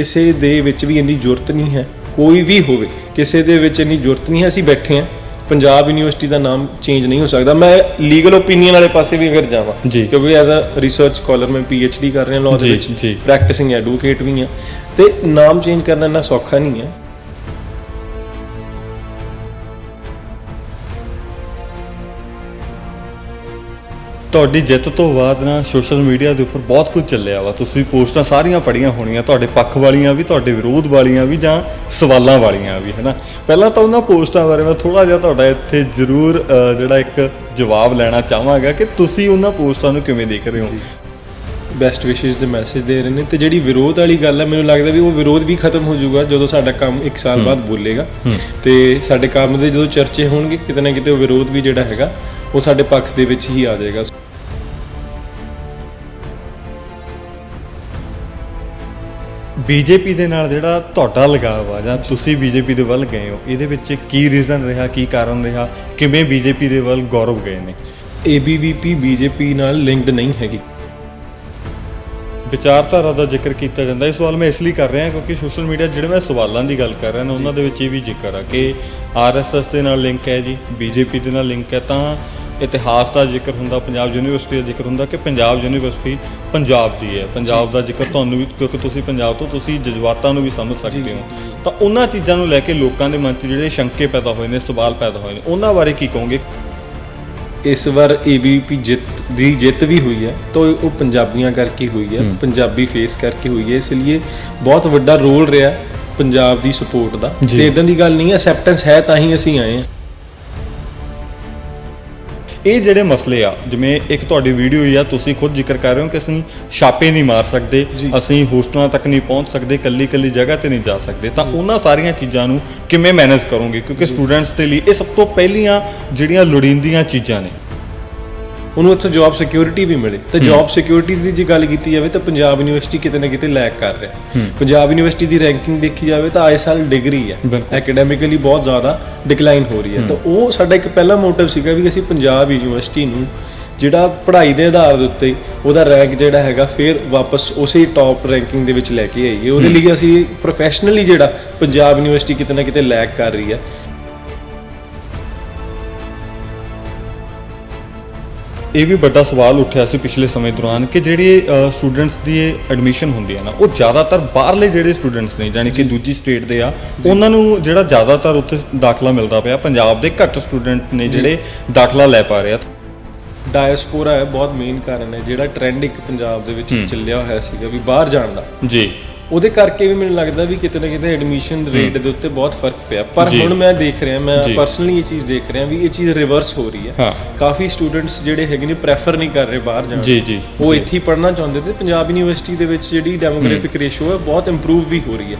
ਕਿਸੇ ਦੇ ਵਿੱਚ ਵੀ ਇੰਨੀ ਜ਼ਰੂਰਤ ਨਹੀਂ ਹੈ ਕੋਈ ਵੀ ਹੋਵੇ ਕਿਸੇ ਦੇ ਵਿੱਚ ਇੰਨੀ ਜ਼ਰੂਰਤ ਨਹੀਂ ਹੈ ਅਸੀਂ ਬੈਠੇ ਹਾਂ। ਪੰਜਾਬ ਯੂਨੀਵਰਸਿਟੀ ਦਾ ਨਾਮ ਚੇਂਜ ਨਹੀਂ ਹੋ ਸਕਦਾ। ਮੈਂ ਲੀਗਲ ਓਪੀਨੀਅਨ ਵਾਲੇ ਪਾਸੇ ਵੀ ਅਗਰ ਜਾਵਾਂ। ਕਿਉਂਕਿ ਐਜ਼ ਅ ਰਿਸਰਚ ਸਕਾਲਰ ਮੈਂ ਡੀ ਕਰ ਰਿਹਾ ਲਾਅ ਦੇ ਵਿੱਚ। ਪ੍ਰੈਕਟਿਸਿੰਗ ਐਡਵੋਕੇਟ ਵੀ ਹਾਂ। ਤੇ ਨਾਮ ਚੇਂਜ ਕਰਨਾ ਇੰਨਾ ਸੌਖਾ ਨਹੀਂ ਹੈ। ਤੁਹਾਡੀ ਜਿੱਤ ਤੋਂ ਬਾਅਦ ਨਾ ਸੋਸ਼ਲ ਮੀਡੀਆ ਦੇ ਉੱਪਰ ਬਹੁਤ ਕੁਝ ਚੱਲਿਆ ਵਾ। ਤੁਸੀਂ ਪੋਸਟਾਂ ਸਾਰੀਆਂ ਪੜ੍ਹੀਆਂ ਹੋਣੀਆਂ ਤੁਹਾਡੇ ਪੱਖ ਵਾਲੀਆਂ ਵੀ ਤੁਹਾਡੇ ਵਿਰੋਧ ਵਾਲੀਆਂ ਵੀ ਜਾਂ ਸਵਾਲਾਂ ਵਾਲੀਆਂ ਵੀ ਹੈਨਾ? ਪਹਿਲਾਂ ਤਾਂ ਉਹਨਾਂ ਪੋਸਟਾਂ ਬਾਰੇ ਮੈਂ ਥੋੜਾ ਜਿਹਾ ਤੁਹਾਡਾ ਇੱਥੇ ਜ਼ਰੂਰ ਜਿਹੜਾ ਇੱਕ ਜਵਾਬ ਲੈਣਾ ਚਾਹਾਂਗਾ ਕਿ ਤੁਸੀਂ ਉਹਨਾਂ ਪੋਸਟਾਂ ਨੂੰ ਕਿਵੇਂ ਦੇਖ ਰਹੇ ਹੋ? ਬੈਸਟ ਵਿਸ਼ੇਸ ਦੇ ਮੈਸੇਜ ਦੇ ਰਹੇ ਨੇ ਤੇ ਜਿਹੜੀ ਵਿਰੋਧ ਵਾਲੀ ਗੱਲ ਹੈ ਮੈਨੂੰ ਲੱਗਦਾ ਵੀ ਉਹ ਵਿਰੋਧ ਵੀ ਖਤਮ ਹੋ ਜਾਊਗਾ ਜਦੋਂ ਸਾਡਾ ਕੰਮ 1 ਸਾਲ ਬਾਅਦ ਬੋਲੇਗਾ ਤੇ ਸਾਡੇ ਕੰਮ ਦੇ ਜਦੋਂ ਚਰਚੇ ਹੋਣਗੇ ਕਿਤੇ ਨਾ ਕਿਤੇ ਉਹ ਵਿਰੋਧ ਵੀ ਜਿਹੜਾ ਹੈਗਾ ਉਹ ਸਾਡੇ ਪੱਖ ਦੇ ਵਿੱਚ ਹੀ ਆ ਜਾਏਗਾ। ਬੀਜੇਪੀ ਦੇ ਨਾਲ ਜਿਹੜਾ ਤੁਹਾਡਾ ਲਗਾਵ ਆ ਜਾਂ ਤੁਸੀਂ ਬੀਜੇਪੀ ਦੇ ਵੱਲ ਗਏ ਹੋ ਇਹਦੇ ਵਿੱਚ ਕੀ ਰੀਜ਼ਨ ਰਿਹਾ ਕੀ ਕਾਰਨ ਰਿਹਾ ਕਿਵੇਂ ਬੀਜੇਪੀ ਦੇ ਵੱਲ ਗੌਰਵ ਗਏ ਨੇ? ABVP ਬੀਜੇਪੀ ਨਾਲ ਲਿੰਕਡ ਨਹੀਂ ਹੈਗੀ। ਵਿਚਾਰਧਾਰਾ ਦਾ ਜ਼ਿਕਰ ਕੀਤਾ ਜਾਂਦਾ ਇਸ ਸਵਾਲ ਮੈਂ ਇਸ ਲਈ ਕਰ ਰਿਹਾ ਕਿਉਂਕਿ ਸੋਸ਼ਲ ਮੀਡੀਆ ਜਿਹੜੇ ਮੈਂ ਸਵਾਲਾਂ ਦੀ ਗੱਲ ਕਰ ਰਿਹਾ ਨਾ ਉਹਨਾਂ ਦੇ ਵਿੱਚ ਇਹ ਵੀ ਜ਼ਿਕਰ ਆ ਕਿ ਆਰਐਸਐਸ ਦੇ ਨਾਲ ਲਿੰਕ ਹੈ ਜੀ ਬੀਜੇਪੀ ਦੇ ਨਾਲ ਲਿੰਕ ਹੈ ਤਾਂ ਇਤਿਹਾਸ ਦਾ ਜ਼ਿਕਰ ਹੁੰਦਾ ਪੰਜਾਬ ਯੂਨੀਵਰਸਿਟੀ ਦਾ ਜ਼ਿਕਰ ਹੁੰਦਾ ਕਿ ਪੰਜਾਬ ਯੂਨੀਵਰਸਿਟੀ ਪੰਜਾਬ ਦੀ ਹੈ। ਪੰਜਾਬ ਦਾ ਜ਼ਿਕਰ ਤੁਹਾਨੂੰ ਵੀ ਕਿਉਂਕਿ ਤੁਸੀਂ ਪੰਜਾਬ ਤੋਂ ਤੁਸੀਂ ਜਜ਼ਬਾਤਾਂ ਨੂੰ ਵੀ ਸਮਝ ਸਕਦੇ ਹੋ। ਤਾਂ ਉਹਨਾਂ ਚੀਜ਼ਾਂ ਨੂੰ ਲੈ ਕੇ ਲੋਕਾਂ ਦੇ ਮਨ 'ਚ ਜਿਹੜੇ ਸ਼ੰਕੇ ਪੈਦਾ ਹੋਏ ਨੇ ਸਵਾਲ ਪੈਦਾ ਹੋਏ ਨੇ ਉਹਨਾਂ ਬਾਰੇ ਕੀ ਕਹੋਗੇ? ਇਸ ਵਾਰ ABVP ਜਿੱਤ ਦੀ ਜਿੱਤ ਵੀ ਹੋਈ ਹੈ ਤਾਂ ਉਹ ਪੰਜਾਬੀਆਂ ਕਰਕੇ ਹੋਈ ਹੈ ਪੰਜਾਬੀ ਫੇਸ ਕਰਕੇ ਹੋਈ ਹੈ। ਇਸ ਲਈ ਬਹੁਤ ਵੱਡਾ ਰੋਲ ਰਿਹਾ ਪੰਜਾਬ ਦੀ ਸਪੋਰਟ ਦਾ। ਤੇ ਇਦਾਂ ਦੀ ਗੱਲ ਨਹੀਂ ਹੈ ਅਸੈਪਟੈਂਸ ਹੈ ਤਾਂ ਹੀ ਅਸੀਂ ਆਏ ਹਾਂ। ਇਹ ਜਿਹੜੇ ਮਸਲੇ ਆ ਜਿਵੇਂ ਇੱਕ ਤੁਹਾਡੀ ਵੀਡੀਓ ਹੀ ਆ ਤੁਸੀਂ ਖੁਦ ਜ਼ਿਕਰ ਕਰ ਰਹੇ ਹੋ ਕਿ ਅਸੀਂ ਛਾਪੇ ਨਹੀਂ ਮਾਰ ਸਕਦੇ। ਅਸੀਂ ਹੋਸਟਲਾਂ ਤੱਕ ਨਹੀਂ ਪਹੁੰਚ ਸਕਦੇ ਕੱਲੀ ਕੱਲੀ ਜਗ੍ਹਾ ਤੇ ਨਹੀਂ ਜਾ ਸਕਦੇ। ਤਾਂ ਉਹਨਾਂ ਸਾਰੀਆਂ ਚੀਜ਼ਾਂ ਨੂੰ ਕਿਵੇਂ ਮੈਨੇਜ ਕਰੋਗੇ? ਕਿਉਂਕਿ ਸਟੂਡੈਂਟਸ ਦੇ ਲਈ ਇਹ ਸਭ ਤੋਂ ਪਹਿਲੀਆਂ ਜਿਹੜੀਆਂ ਲੋੜੀਂਦੀਆਂ ਚੀਜ਼ਾਂ ਨੇ। ਉਹਨੂੰ ਉੱਥੇ ਜੌਬ ਸਿਕਿਉਰਿਟੀ ਵੀ ਮਿਲੇ। ਤੇ ਜੌਬ ਸਿਕਿਉਰਿਟੀ ਦੀ ਜੇ ਗੱਲ ਕੀਤੀ ਜਾਵੇ ਤਾਂ ਪੰਜਾਬ ਯੂਨੀਵਰਸਿਟੀ ਕਿਤੇ ਨਾ ਕਿਤੇ ਲੈਕ ਕਰ ਰਿਹਾ। ਪੰਜਾਬ ਯੂਨੀਵਰਸਿਟੀ ਦੀ ਰੈਂਕਿੰਗ ਦੇਖੀ ਜਾਵੇ ਤਾਂ ਆਏ ਸਾਲ ਡਿਗਰੀ ਹੈ। ਐਕੈਡੈਮਿਕਲੀ ਬਹੁਤ ਜ਼ਿਆਦਾ ਡਿਕਲਾਈਨ ਹੋ ਰਹੀ ਹੈ। ਤਾਂ ਉਹ ਸਾਡਾ ਇੱਕ ਪਹਿਲਾ ਮੋਟਿਵ ਸੀਗਾ ਵੀ ਅਸੀਂ ਪੰਜਾਬ ਯੂਨੀਵਰਸਿਟੀ ਨੂੰ ਜਿਹੜਾ ਪੜ੍ਹਾਈ ਦੇ ਆਧਾਰ ਦੇ ਉੱਤੇ ਉਹਦਾ ਰੈਂਕ ਜਿਹੜਾ ਹੈਗਾ ਫਿਰ ਵਾਪਸ ਉਸੇ ਟੌਪ ਰੈਂਕਿੰਗ ਦੇ ਵਿੱਚ ਲੈ ਕੇ ਆਈਏ। ਉਹਦੇ ਲਈ ਅਸੀਂ ਪ੍ਰੋਫੈਸ਼ਨਲੀ ਜਿਹੜਾ ਪੰਜਾਬ ਯੂਨੀਵਰਸਿਟੀ ਕਿਤੇ ਨਾ ਕਿਤੇ ਲੈਕ ਕਰ ਰਹੀ ਹੈ। ਇਹ ਵੀ ਵੱਡਾ ਸਵਾਲ ਉੱਠਿਆ ਸੀ ਪਿਛਲੇ ਸਮੇਂ ਦੌਰਾਨ ਕਿ ਜਿਹੜੇ ਸਟੂਡੈਂਟਸ ਦੀ ਐਡਮਿਸ਼ਨ ਹੁੰਦੀ ਹੈ ਨਾ ਉਹ ਜ਼ਿਆਦਾਤਰ ਬਾਹਰਲੇ ਜਿਹੜੇ ਸਟੂਡੈਂਟਸ ਨੇ ਯਾਨੀ ਕਿ ਦੂਜੀ ਸਟੇਟ ਦੇ ਆ ਉਹਨਾਂ ਨੂੰ ਜਿਹੜਾ ਜ਼ਿਆਦਾਤਰ ਉੱਥੇ ਦਾਖਲਾ ਮਿਲਦਾ ਪਿਆ ਪੰਜਾਬ ਦੇ ਘੱਟ ਸਟੂਡੈਂਟ ਨੇ ਜਿਹੜੇ ਦਾਖਲਾ ਲੈ ਪਾ ਰਹੇ। ਆ ਡਾਇਸਪੋਰਾ ਹੈ ਬਹੁਤ ਮੇਨ ਕਾਰਨ ਹੈ ਜਿਹੜਾ ਟ੍ਰੈਂਡ ਇੱਕ ਪੰਜਾਬ ਦੇ ਵਿੱਚ ਚੱਲਿਆ ਹੋਇਆ ਸੀਗਾ ਵੀ ਬਾਹਰ ਜਾਣ ਦਾ। ਜੀ। ਉਹਦੇ ਕਰਕੇ ਵੀ ਮੈਨੂੰ ਲੱਗਦਾ ਵੀ ਕਿਤੇ ਨਾ ਕਿਤੇ ਐਡਮਿਸ਼ਨ ਰੇਟ ਦੇ ਉੱਤੇ ਬਹੁਤ ਫ਼ਰਕ ਪਿਆ ਪਰ। ਹੁਣ ਮੈਂ ਦੇਖ ਰਿਹਾ ਮੈਂ। ਪਰਸਨਲੀ ਇਹ ਚੀਜ਼ ਦੇਖ ਰਿਹਾ ਵੀ ਇਹ ਚੀਜ਼ ਰਿਵਰਸ ਹੋ ਰਹੀ ਹੈ। ਕਾਫੀ ਸਟੂਡੈਂਟਸ ਜਿਹੜੇ ਹੈਗੇ ਨੇ ਪ੍ਰੈਫਰ ਨਹੀਂ ਕਰ ਰਹੇ ਬਾਹਰ ਜਾਣ ਜੀ, ਜੀ, ਉਹ। ਇੱਥੇ ਹੀ ਪੜ੍ਹਨਾ ਚਾਹੁੰਦੇ ਤੇ ਪੰਜਾਬ ਯੂਨੀਵਰਸਿਟੀ ਦੇ ਵਿੱਚ ਜਿਹੜੀ ਡੈਮੋਗ੍ਰਾਫਿਕ ਰੇਸ਼ੋ ਹੈ ਬਹੁਤ ਇੰਪਰੂਵ ਵੀ ਹੋ ਰਹੀ ਹੈ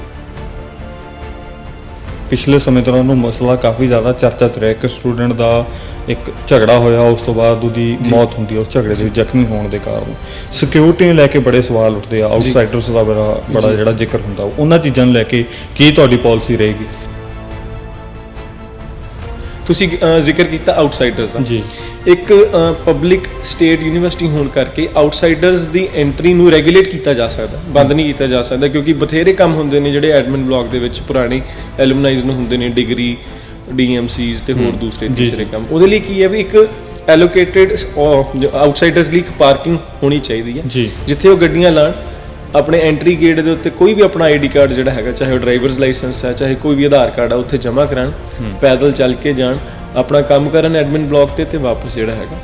ਪਿਛਲੇ ਸਮੇਂ ਦੌਰਾਨ ਉਹ ਮਸਲਾ ਕਾਫੀ ਜ਼ਿਆਦਾ ਚਰਚਾ 'ਚ ਰਿਹਾ। ਕਿ ਸਟੂਡੈਂਟ ਦਾ ਇੱਕ ਝਗੜਾ ਹੋਇਆ ਉਸ ਤੋਂ ਬਾਅਦ ਉਹਦੀ ਮੌਤ ਹੁੰਦੀ ਹੈ ਉਸ ਝਗੜੇ ਦੇ ਵਿੱਚ ਜ਼ਖਮੀ ਹੋਣ ਦੇ ਕਾਰਨ। ਸਿਕਿਉਰਿਟੀ ਨੂੰ ਲੈ ਕੇ ਬੜੇ ਸਵਾਲ ਉੱਠਦੇ ਆ। ਆਊਟਸਾਈਡਰਸ ਦਾ ਬੜਾ ਜਿਹੜਾ ਜ਼ਿਕਰ ਹੁੰਦਾ। ਉਹਨਾਂ ਚੀਜ਼ਾਂ ਨੂੰ ਲੈ ਕੇ ਕੀ ਤੁਹਾਡੀ ਪਾਲਿਸੀ ਰਹੇਗੀ? ਤੁਸੀਂ ਅਹ, ਜ਼ਿਕਰ ਕੀਤਾ ਆਊਟਸਾਈਡਰਸ ਦਾ। ਜੀ। ਇੱਕ ਪਬਲਿਕ ਸਟੇਟ ਯੂਨੀਵਰਸਿਟੀ ਹੋਣ ਕਰਕੇ ਆਊਟਸਾਈਡਰਸ ਦੀ ਐਂਟਰੀ ਨੂੰ ਰੈਗੂਲੇਟ ਕੀਤਾ ਜਾ ਸਕਦਾ ਬੰਦ ਨਹੀਂ ਕੀਤਾ ਜਾ ਸਕਦਾ ਕਿਉਂਕਿ ਬਥੇਰੇ ਕੰਮ ਹੁੰਦੇ ਨੇ ਜਿਹੜੇ ਐਡਮਿਨ ਬਲਾਕ ਦੇ ਵਿੱਚ ਪੁਰਾਣੇ ਐਲੂਮਨਾਈਜ਼ ਨੂੰ ਹੁੰਦੇ ਨੇ ਡਿਗਰੀ ਡੀਐਮਸੀਜ਼ ਤੇ ਹੋਰ ਦੂਸਰੇ ਜੀ, ਤੀਸਰੇ ਕੰਮ। ਉਹਦੇ ਲਈ ਕੀ ਹੈ ਵੀ ਇੱਕ ਐਲੋਕੇਟਿਡ ਆਊਟਸਾਈਡਰਸ ਲਈ ਇੱਕ ਪਾਰਕਿੰਗ ਹੋਣੀ ਚਾਹੀਦੀ ਹੈ ਜੀ। ਜਿੱਥੇ ਉਹ ਗੱਡੀਆਂ ਲਾਣ ਆਪਣੇ ਐਂਟਰੀ ਗੇਟ ਦੇ ਉੱਤੇ ਕੋਈ ਵੀ ਆਪਣਾ ਆਈਡੀ ਕਾਰਡ ਜਿਹੜਾ ਹੈਗਾ ਚਾਹੇ ਉਹ ਡਰਾਈਵਰਸ ਲਾਇਸੈਂਸ ਹੈ ਚਾਹੇ ਕੋਈ ਵੀ ਆਧਾਰ ਕਾਰਡ ਆ ਉੱਥੇ ਜਮ੍ਹਾਂ ਕਰਾਣ ਪੈਦਲ ਚੱਲ ਕੇ ਜਾਣ ਆਪਣਾ ਕੰਮ ਕਰਨ ਐਡਮਿਨ ਬਲਾਕ ਤੇ ਤੇ ਵਾਪਸ ਜਿਹੜਾ ਹੈਗਾ।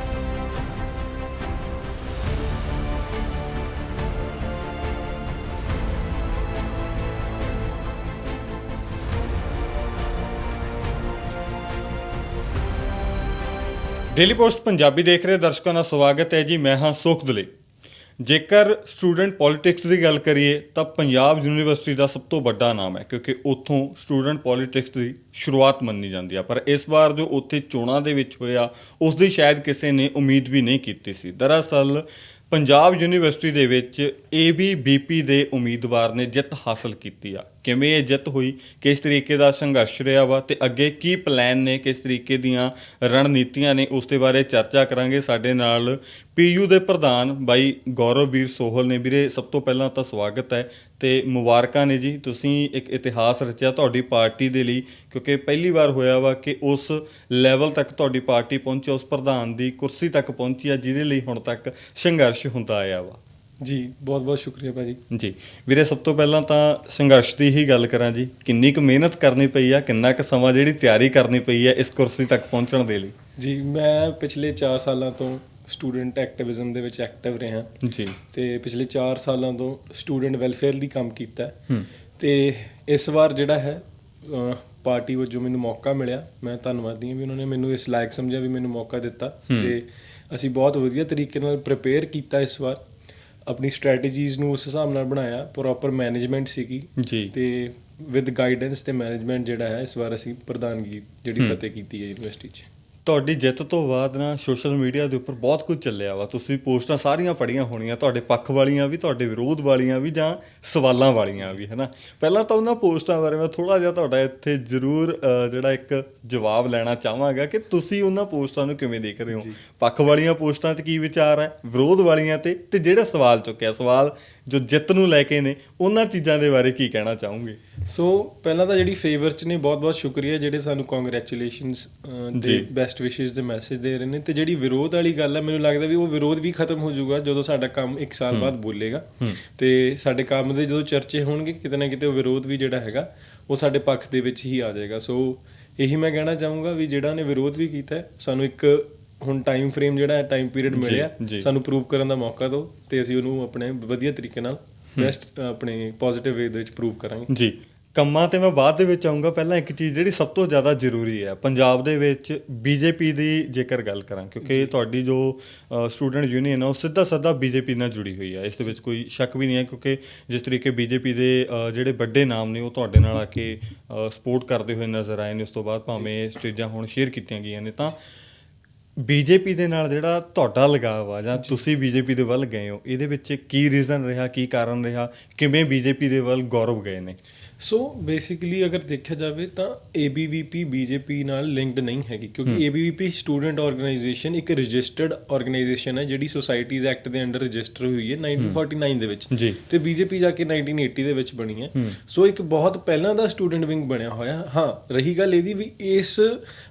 ਡੇਲੀ ਪੋਸਟ ਪੰਜਾਬੀ ਦੇਖ ਰਹੇ ਦਰਸ਼ਕਾਂ ਦਾ ਸਵਾਗਤ ਹੈ ਜੀ ਮੈਂ ਹਾਂ ਸੁਖ ਦਲੇ ਜੇਕਰ ਸਟੂਡੈਂਟ ਪੋਲਿਟਿਕਸ ਦੀ ਗੱਲ ਕਰੀਏ, ਤਾਂ ਪੰਜਾਬ ਯੂਨੀਵਰਸਿਟੀ ਦਾ ਸਭ ਤੋਂ ਵੱਡਾ ਨਾਮ ਹੈ, ਕਿਉਂਕਿ ਉੱਥੋਂ ਸਟੂਡੈਂਟ ਪੋਲਿਟਿਕਸ ਦੀ ਸ਼ੁਰੂਆਤ ਮੰਨੀ ਜਾਂਦੀ ਆ। ਪਰ ਇਸ ਵਾਰ ਜੋ ਉੱਥੇ ਚੋਣਾਂ ਦੇ ਵਿੱਚ ਹੋਇਆ ਉਸ ਦੀ ਸ਼ਾਇਦ ਕਿਸੇ ਨੇ ਉਮੀਦ ਵੀ ਨਹੀਂ ਕੀਤੀ ਸੀ। ਦਰਅਸਲ ਪੰਜਾਬ ਯੂਨੀਵਰਸਿਟੀ ਦੇ ਵਿੱਚ ABBP ਦੇ ਉਮੀਦਵਾਰ ਨੇ ਜਿੱਤ ਹਾਸਲ ਕੀਤੀ ਆ। ਕਿਵੇਂ ਇਹ ਜਿੱਤ ਹੋਈ? ਕਿਸ ਤਰੀਕੇ ਦਾ ਸੰਘਰਸ਼ ਰਿਹਾ ਵਾ? ਤੇ ਅੱਗੇ ਕੀ ਪਲਾਨ ਨੇ? ਕਿਸ ਤਰੀਕੇ ਦੀਆਂ ਰਣਨੀਤੀਆਂ ਨੇ? ਉਸ ਦੇ ਬਾਰੇ ਚਰਚਾ ਕਰਾਂਗੇ ਸਾਡੇ ਨਾਲ ਪੀਯੂ ਦੇ ਪ੍ਰਧਾਨ ਬਾਈ ਗੌਰਵ ਵੀਰ ਸੋਹਲ ਨੇ। ਵੀਰੇ, ਸਭ ਤੋਂ ਪਹਿਲਾਂ ਤਾਂ ਸਵਾਗਤ ਹੈ। ਤੇ ਮੁਬਾਰਕਾਂ ਨੇ ਜੀ। ਤੁਸੀਂ ਇੱਕ ਇਤਿਹਾਸ ਰਚਿਆ ਤੁਹਾਡੀ ਪਾਰਟੀ ਦੇ ਲਈ ਕਿਉਂਕਿ ਪਹਿਲੀ ਵਾਰ ਹੋਇਆ ਵਾ ਕਿ ਉਸ ਲੈਵਲ ਤੱਕ ਤੁਹਾਡੀ ਪਾਰਟੀ ਪਹੁੰਚੀ ਉਸ ਪ੍ਰਧਾਨ ਦੀ ਕੁਰਸੀ ਤੱਕ ਪਹੁੰਚੀ ਆ ਜਿਹਦੇ ਲਈ ਹੁਣ ਤੱਕ ਸੰਘਰਸ਼ ਹੁੰਦਾ ਆਇਆ ਵਾ। ਜੀ ਬਹੁਤ ਬਹੁਤ ਸ਼ੁਕਰੀਆ ਭਾਜੀ। ਜੀ ਵੀਰੇ ਸਭ ਤੋਂ ਪਹਿਲਾਂ ਤਾਂ ਸੰਘਰਸ਼ ਦੀ ਹੀ ਗੱਲ ਕਰਾਂ ਜੀ। ਕਿੰਨੀ ਕੁ ਮਿਹਨਤ ਕਰਨੀ ਪਈ ਆ ਕਿੰਨਾ ਕੁ ਸਮਾਂ ਜਿਹੜੀ ਤਿਆਰੀ ਕਰਨੀ ਪਈ ਆ ਇਸ ਕੁਰਸੀ ਤੱਕ ਪਹੁੰਚਣ ਦੇ ਲਈ? ਜੀ ਮੈਂ ਪਿਛਲੇ 4 ਸਾਲਾਂ ਤੋਂ ਸਟੂਡੈਂਟ ਐਕਟਿਵਿਜ਼ਮ ਦੇ ਵਿੱਚ ਐਕਟਿਵ ਰਿਹਾ। ਜੀ। ਤੇ ਪਿਛਲੇ 4 ਸਾਲਾਂ ਤੋਂ ਸਟੂਡੈਂਟ ਵੈਲਫੇਅਰ ਲਈ ਕੰਮ ਕੀਤਾ। ਤੇ ਇਸ ਵਾਰ ਜਿਹੜਾ ਹੈ ਪਾਰਟੀ ਵਜੋਂ ਮੈਨੂੰ ਮੌਕਾ ਮਿਲਿਆ। ਮੈਂ ਧੰਨਵਾਦੀ ਹਾਂ ਵੀ ਉਹਨਾਂ ਨੇ ਮੈਨੂੰ ਇਸ ਲਾਇਕ ਸਮਝਿਆ ਵੀ ਮੈਨੂੰ ਮੌਕਾ ਦਿੱਤਾ। ਤੇ ਅਸੀਂ ਬਹੁਤ ਵਧੀਆ ਤਰੀਕੇ ਨਾਲ ਪ੍ਰਿਪੇਅਰ ਕੀਤਾ ਇਸ ਵਾਰ। ਆਪਣੀ ਸਟ੍ਰੈਟਜੀਜ਼ ਨੂੰ ਉਸ ਹਿਸਾਬ ਨਾਲ ਬਣਾਇਆ। ਪ੍ਰੋਪਰ ਮੈਨੇਜਮੈਂਟ ਸੀਗੀ। ਜੀ। ਤੇ ਵਿਦ ਗਾਈਡੈਂਸ ਤੇ ਮੈਨੇਜਮੈਂਟ ਜਿਹੜਾ ਹੈ ਇਸ ਵਾਰ ਅਸੀਂ ਪ੍ਰਧਾਨਗੀ ਜਿਹੜੀ ਫਤਿਹ ਕੀਤੀ ਹੈ ਯੂਨੀਵਰਸਿਟੀ 'ਚ। ਤੁਹਾਡੀ ਜਿੱਤ ਤੋਂ ਬਾਅਦ ਨਾ ਸੋਸ਼ਲ ਮੀਡੀਆ ਦੇ ਉੱਪਰ ਬਹੁਤ ਕੁਝ ਚੱਲਿਆ ਵਾ। ਤੁਸੀਂ ਪੋਸਟਾਂ ਸਾਰੀਆਂ ਪੜ੍ਹੀਆਂ ਹੋਣੀਆਂ ਤੁਹਾਡੇ ਪੱਖ ਵਾਲੀਆਂ ਵੀ ਤੁਹਾਡੇ ਵਿਰੋਧ ਵਾਲੀਆਂ ਵੀ ਜਾਂ ਸਵਾਲਾਂ ਵਾਲੀਆਂ ਵੀ ਹੈਨਾ? ਪਹਿਲਾਂ ਤਾਂ ਉਹਨਾਂ ਪੋਸਟਾਂ ਬਾਰੇ ਮੈਂ ਥੋੜਾ ਜਿਹਾ ਤੁਹਾਡਾ ਇੱਥੇ ਜ਼ਰੂਰ ਜਿਹੜਾ ਇੱਕ ਜਵਾਬ ਲੈਣਾ ਚਾਹਾਂਗਾ ਕਿ ਤੁਸੀਂ ਉਹਨਾਂ ਪੋਸਟਾਂ ਨੂੰ ਕਿਵੇਂ ਦੇਖ ਰਹੇ ਹੋ? ਪੱਖ ਵਾਲੀਆਂ ਪੋਸਟਾਂ ਤੇ ਕੀ ਵਿਚਾਰ ਹੈ ਵਿਰੋਧ ਵਾਲੀਆਂ ਤੇ ਤੇ ਜਿਹੜਾ ਸਵਾਲ ਚੁੱਕਿਆ? ਸਵਾਲ ਜੋ ਜਿੱਤ ਨੂੰ ਲੈ ਕੇ ਨੇ ਉਹਨਾਂ ਚੀਜ਼ਾਂ ਦੇ ਬਾਰੇ ਕੀ ਕਹਿਣਾ ਚਾਹੋਗੇ? ਸੋ ਪਹਿਲਾਂ ਤਾਂ ਜਿਹੜੀ ਫੇਵਰ ਚ ਨੇ ਬਹੁਤ ਬਹੁਤ ਸ਼ੁਕਰੀਆ ਜਿਹੜੇ ਸਾਨੂੰ ਕੰਗ੍ਰੈਚੁਲੇਸ਼ਨਸ। ਦੇ ਬੈਸਟ ਵਿਸ਼ੇਸ ਦੇ ਮੈਸੇਜ ਦੇ ਰਹੇ ਨੇ ਤੇ ਜਿਹੜੀ ਵਿਰੋਧ ਵਾਲੀ ਗੱਲ ਹੈ ਮੈਨੂੰ ਲੱਗਦਾ ਵੀ ਉਹ ਵਿਰੋਧ ਵੀ ਖਤਮ ਹੋ ਜਾਊਗਾ ਜਦੋਂ ਸਾਡਾ ਕੰਮ 1 ਸਾਲ ਬਾਅਦ ਬੋਲੇਗਾ। ਤੇ ਸਾਡੇ ਕੰਮ ਦੇ ਜਦੋਂ ਚਰਚੇ ਹੋਣਗੇ ਕਿਤੇ ਨਾ ਕਿਤੇ ਉਹ ਵਿਰੋਧ ਵੀ ਜਿਹੜਾ ਹੈਗਾ ਉਹ ਸਾਡੇ ਪੱਖ ਦੇ ਵਿੱਚ ਹੀ ਆ ਜਾਏਗਾ। ਸੋ ਇਹੀ ਮੈਂ ਕਹਿਣਾ ਚਾਹੂੰਗਾ ਵੀ ਜਿਹੜਾ ਨੇ ਵਿਰੋਧ ਵੀ ਕੀਤਾ ਸਾਨੂੰ ਇੱਕ ਹੁਣ ਟਾਈਮ ਫਰੇਮ ਜਿਹੜਾ ਹੈ ਟਾਈਮ ਪੀਰੀਅਡ ਮਿਲਿਆ। ਸਾਨੂੰ ਪ੍ਰੂਵ ਕਰਨ ਦਾ ਮੌਕਾ ਦਿਓ ਤੇ ਅਸੀਂ ਉਹਨੂੰ ਆਪਣੇ ਵਧੀਆ ਤਰੀਕੇ ਨਾਲ ਬੈਸਟ ਆਪਣੇ ਪੋਜ਼ਿਟਿਵ ਵੇ ਦੇ ਵਿੱਚ ਪ੍ਰੂਵ ਕਰਾਂਗੇ। ਜੀ। ਕੰਮਾਂ ਤੇ ਮੈਂ ਬਾਅਦ ਦੇ ਵਿੱਚ ਆਉਂਗਾ ਪਹਿਲਾਂ ਇੱਕ ਚੀਜ਼ ਜਿਹੜੀ ਸਭ ਤੋਂ ਜ਼ਿਆਦਾ ਜ਼ਰੂਰੀ ਹੈ ਪੰਜਾਬ ਦੇ ਵਿੱਚ ਬੀਜੇਪੀ ਦੀ ਜੇਕਰ ਗੱਲ ਕਰਾਂ ਕਿਉਂਕਿ ਤੁਹਾਡੀ ਜੋ ਸਟੂਡੈਂਟ ਯੂਨੀਅਨ ਹੈ ਉਹ ਸਿੱਧਾ ਸਿੱਧਾ ਬੀਜੇਪੀ ਨਾਲ ਜੁੜੀ ਹੋਈ ਹੈ ਇਸ ਦੇ ਵਿੱਚ ਕੋਈ ਸ਼ੱਕ ਵੀ ਨਹੀਂ ਹੈ ਕਿਉਂਕਿ ਜਿਸ ਤਰੀਕੇ ਬੀਜੇਪੀ ਦੇ ਜਿਹੜੇ ਵੱਡੇ ਨਾਮ ਨੇ ਉਹ ਤੁਹਾਡੇ ਨਾਲ ਆ ਕੇ ਸਪੋਰਟ ਕਰਦੇ ਹੋਏ ਨਜ਼ਰ ਆਏ ਨੇ ਉਸ ਤੋਂ ਬਾਅਦ ਭਾਵੇਂ ਸਟੇਜਾਂ ਹੁਣ ਸ਼ੇਅਰ ਕੀਤੀਆਂ ਗਈਆਂ ਨੇ ਤਾਂ ਬੀਜੇਪੀ ਦੇ ਨਾਲ ਜਿਹੜਾ ਤੁਹਾਡਾ ਲਗਾਵ ਆ ਜਾਂ ਤੁਸੀਂ ਬੀਜੇਪੀ ਦੇ ਵੱਲ ਗਏ ਹੋ ਇਹਦੇ ਵਿੱਚ ਕੀ ਰੀਜ਼ਨ ਰਿਹਾ ਕੀ ਕਾਰਨ ਰਿਹਾ ਕਿਵੇਂ ਬੀਜੇਪੀ ਦੇ ਵੱਲ ਗੌਰਵ ਗਏ ਨੇ? ਸੋ ਬੇਸਿਕਲੀ ਅਗਰ ਦੇਖਿਆ ਜਾਵੇ ਤਾਂ ABVP BJP ਨਾਲ ਲਿੰਕਡ ਨਹੀਂ ਹੈਗੀ ਕਿਉਂਕਿ ABVP ਸਟੂਡੈਂਟ ਆਰਗੇਨਾਈਜੇਸ਼ਨ ਇੱਕ ਰਜਿਸਟਰਡ ਆਰਗੇਨਾਈਜੇਸ਼ਨ ਹੈ ਜਿਹੜੀ ਸੋਸਾਇਟੀਜ਼ ਐਕਟ ਦੇ ਅੰਡਰ ਰਜਿਸਟਰ ਹੋਈ ਹੈ 1949 ਦੇ ਵਿੱਚ। ਜੀ। ਤੇ BJP ਜਾ ਕੇ 1980 ਦੇ ਵਿੱਚ ਬਣੀ ਹੈ। ਸੋ ਇੱਕ ਬਹੁਤ ਪਹਿਲਾਂ ਦਾ ਸਟੂਡੈਂਟ ਵਿੰਗ ਬਣਿਆ ਹੋਇਆ। ਹਾਂ ਰਹੀ ਗੱਲ ਇਹਦੀ ਵੀ ਇਸ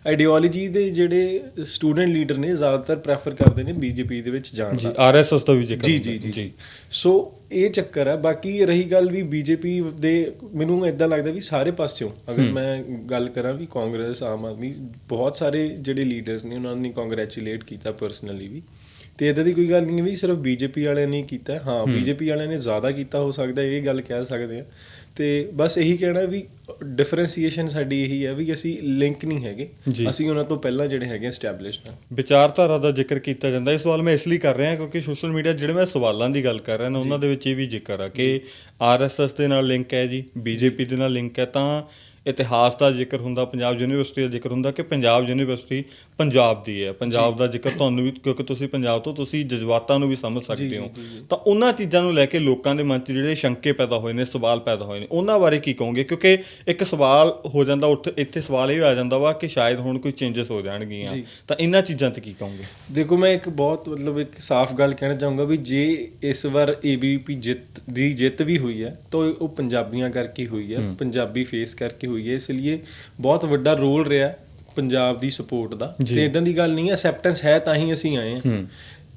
ਆਈਡੀਓਲੋਜੀ ਦੇ ਜਿਹੜੇ ਸਟੂਡੈਂਟ ਲੀਡਰ ਨੇ ਜ਼ਿਆਦਾਤਰ ਪ੍ਰੈਫਰ ਕਰਦੇ ਨੇ BJP ਦੇ ਵਿੱਚ ਜਾਣ ਜੀ ਦਾ ਆਰਐਸਐਸ ਦਾ ਵੀ ਜ਼ਿਕਰ ਜੀ ਜੀ। ਜੀ। ਸੋ ਇਹ ਚੱਕਰ ਹੈ ਬਾਕੀ ਰਹੀ ਗੱਲ ਵੀ ਬੀਜੇਪੀ ਦੇ ਮੈਨੂੰ ਇਦਾਂ ਲੱਗਦਾ ਵੀ ਸਾਰੇ ਪਾਸਿਓਂ ਅਗਰ ਮੈਂ ਗੱਲ ਕਰਾਂ ਵੀ ਕਾਂਗਰਸ ਆਮ ਆਦਮੀ ਬਹੁਤ ਸਾਰੇ ਜਿਹੜੇ ਲੀਡਰਸ ਨੇ ਉਹਨਾਂ ਨੇ ਕੰਗ੍ਰੈਚੁਲੇਟ ਕੀਤਾ ਪਰਸਨਲੀ ਵੀ। ਤੇ ਇਦਾਂ ਦੀ ਕੋਈ ਗੱਲ ਨਹੀਂ ਵੀ ਸਿਰਫ ਬੀਜੇਪੀ ਵਾਲਿਆਂ ਨੇ ਕੀਤਾ। ਹਾਂ ਬੀਜੇਪੀ ਵਾਲਿਆਂ ਨੇ ਜ਼ਿਆਦਾ ਕੀਤਾ ਹੋ ਸਕਦਾ ਇਹ ਗੱਲ ਕਹਿ ਸਕਦੇ ਆ। ਤੇ ਬਸ ਇਹੀ ਕਹਿਣਾ ਵੀ ਡਿਫਰੈਂਸੀਏਸ਼ਨ ਸਾਡੀ ਇਹੀ ਹੈ ਵੀ ਅਸੀਂ ਲਿੰਕ ਨਹੀਂ ਹੈਗੇ। ਅਸੀਂ ਉਹਨਾਂ ਤੋਂ ਪਹਿਲਾਂ ਜਿਹੜੇ ਹੈਗੇ ਐਸਟੈਬਲਿਸ਼ਡ ਹਾਂ ਵਿਚਾਰਧਾਰਾ ਦਾ ਜ਼ਿਕਰ ਕੀਤਾ ਜਾਂਦਾ। ਇਹ ਸਵਾਲ ਮੈਂ ਇਸ ਲਈ ਕਰ ਰਿਹਾ ਕਿਉਂਕਿ ਸੋਸ਼ਲ ਮੀਡੀਆ ਜਿਹੜੇ ਮੈਂ ਸਵਾਲਾਂ ਦੀ ਗੱਲ ਕਰ ਰਿਹਾ ਨਾ ਉਹਨਾਂ ਦੇ ਵਿੱਚ ਇਹ ਵੀ ਜ਼ਿਕਰ ਆ ਕਿ ਆਰਐਸਐਸ ਦੇ ਨਾਲ ਲਿੰਕ ਹੈ ਜੀ ਬੀਜੇਪੀ ਦੇ ਨਾਲ ਲਿੰਕ ਹੈ ਤਾਂ ਇਤਿਹਾਸ ਦਾ ਜ਼ਿਕਰ ਹੁੰਦਾ ਪੰਜਾਬ ਯੂਨੀਵਰਸਿਟੀ ਦਾ ਜ਼ਿਕਰ ਹੁੰਦਾ ਕਿ ਪੰਜਾਬ ਯੂਨੀਵਰਸਿਟੀ ਪੰਜਾਬ ਦੀ ਹੈ। ਪੰਜਾਬ ਦਾ ਜ਼ਿਕਰ ਤੁਹਾਨੂੰ ਵੀ ਕਿਉਂਕਿ ਤੁਸੀਂ ਪੰਜਾਬ ਤੋਂ ਤੁਸੀਂ ਜਜ਼ਬਾਤਾਂ ਨੂੰ ਵੀ ਸਮਝ ਸਕਦੇ ਹੋ। ਤਾਂ ਉਹਨਾਂ ਚੀਜ਼ਾਂ ਨੂੰ ਲੈ ਕੇ ਲੋਕਾਂ ਦੇ ਮਨ 'ਚ ਜਿਹੜੇ ਸ਼ੰਕੇ ਪੈਦਾ ਹੋਏ ਨੇ ਸਵਾਲ ਪੈਦਾ ਹੋਏ ਨੇ ਉਹਨਾਂ ਬਾਰੇ ਕੀ ਕਹੋਗੇ? ਕਿਉਂਕਿ ਇੱਕ ਸਵਾਲ ਹੋ ਜਾਂਦਾ ਉੱਠ ਇੱਥੇ ਸਵਾਲ ਇਹ ਆ ਜਾਂਦਾ ਵਾ ਕਿ ਸ਼ਾਇਦ ਹੁਣ ਕੋਈ ਚੇਂਜਸ ਹੋ ਜਾਣਗੀਆਂ। ਤਾਂ ਇਹਨਾਂ ਚੀਜ਼ਾਂ ਤੇ ਕੀ ਕਹੋਗੇ? ਦੇਖੋ ਮੈਂ ਇੱਕ ਬਹੁਤ ਮਤਲਬ ਇੱਕ ਸਾਫ਼ ਗੱਲ ਕਹਿਣਾ ਚਾਹੂੰਗਾ ਵੀ ਜੇ ਇਸ ਵਾਰ ABVP ਜਿੱਤ ਦੀ ਜਿੱਤ ਵੀ ਹੋਈ ਹੈ ਤਾਂ ਉਹ ਪੰਜਾਬੀਆਂ ਕਰਕੇ ਹੋਈ ਹੈ ਪੰਜਾਬੀ ਫੇਸ ਕਰਕੇ ਹੋਈ ਹੈ ਇਸ ਲਈ ਬਹੁਤ ਵੱਡਾ ਰੋਲ ਰਿਹਾ ਪੰਜਾਬ ਦੀ ਸਪੋਰਟ ਦਾ। ਤੇ ਇਦਾਂ ਦੀ ਗੱਲ ਨਹੀਂ ਹੈ ਅਸੈਪਟੈਂਸ ਹੈ ਤਾਂ ਹੀ ਅਸੀਂ ਆਏ ਹਾਂ।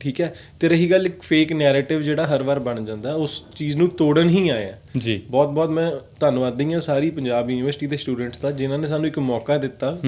ਠੀਕ ਹੈ? ਤੇ ਰਹੀ ਗੱਲ ਇੱਕ ਫੇਕ ਨੈਰੇਟਿਵ ਜਿਹੜਾ ਹਰ ਵਾਰ ਬਣ ਜਾਂਦਾ ਉਸ ਚੀਜ਼ ਨੂੰ ਤੋੜਨ ਹੀ ਆਏ ਆ ਜੀ। ਬਹੁਤ ਬਹੁਤ ਮੈਂ ਧੰਨਵਾਦੀ ਹਾਂ ਸਾਰੀ ਪੰਜਾਬ ਯੂਨੀਵਰਸਿਟੀ ਦੇ ਸਟੂਡੈਂਟਸ ਦਾ ਜਿਨ੍ਹਾਂ ਨੇ ਸਾਨੂੰ ਇੱਕ ਮੌਕਾ ਦਿੱਤਾ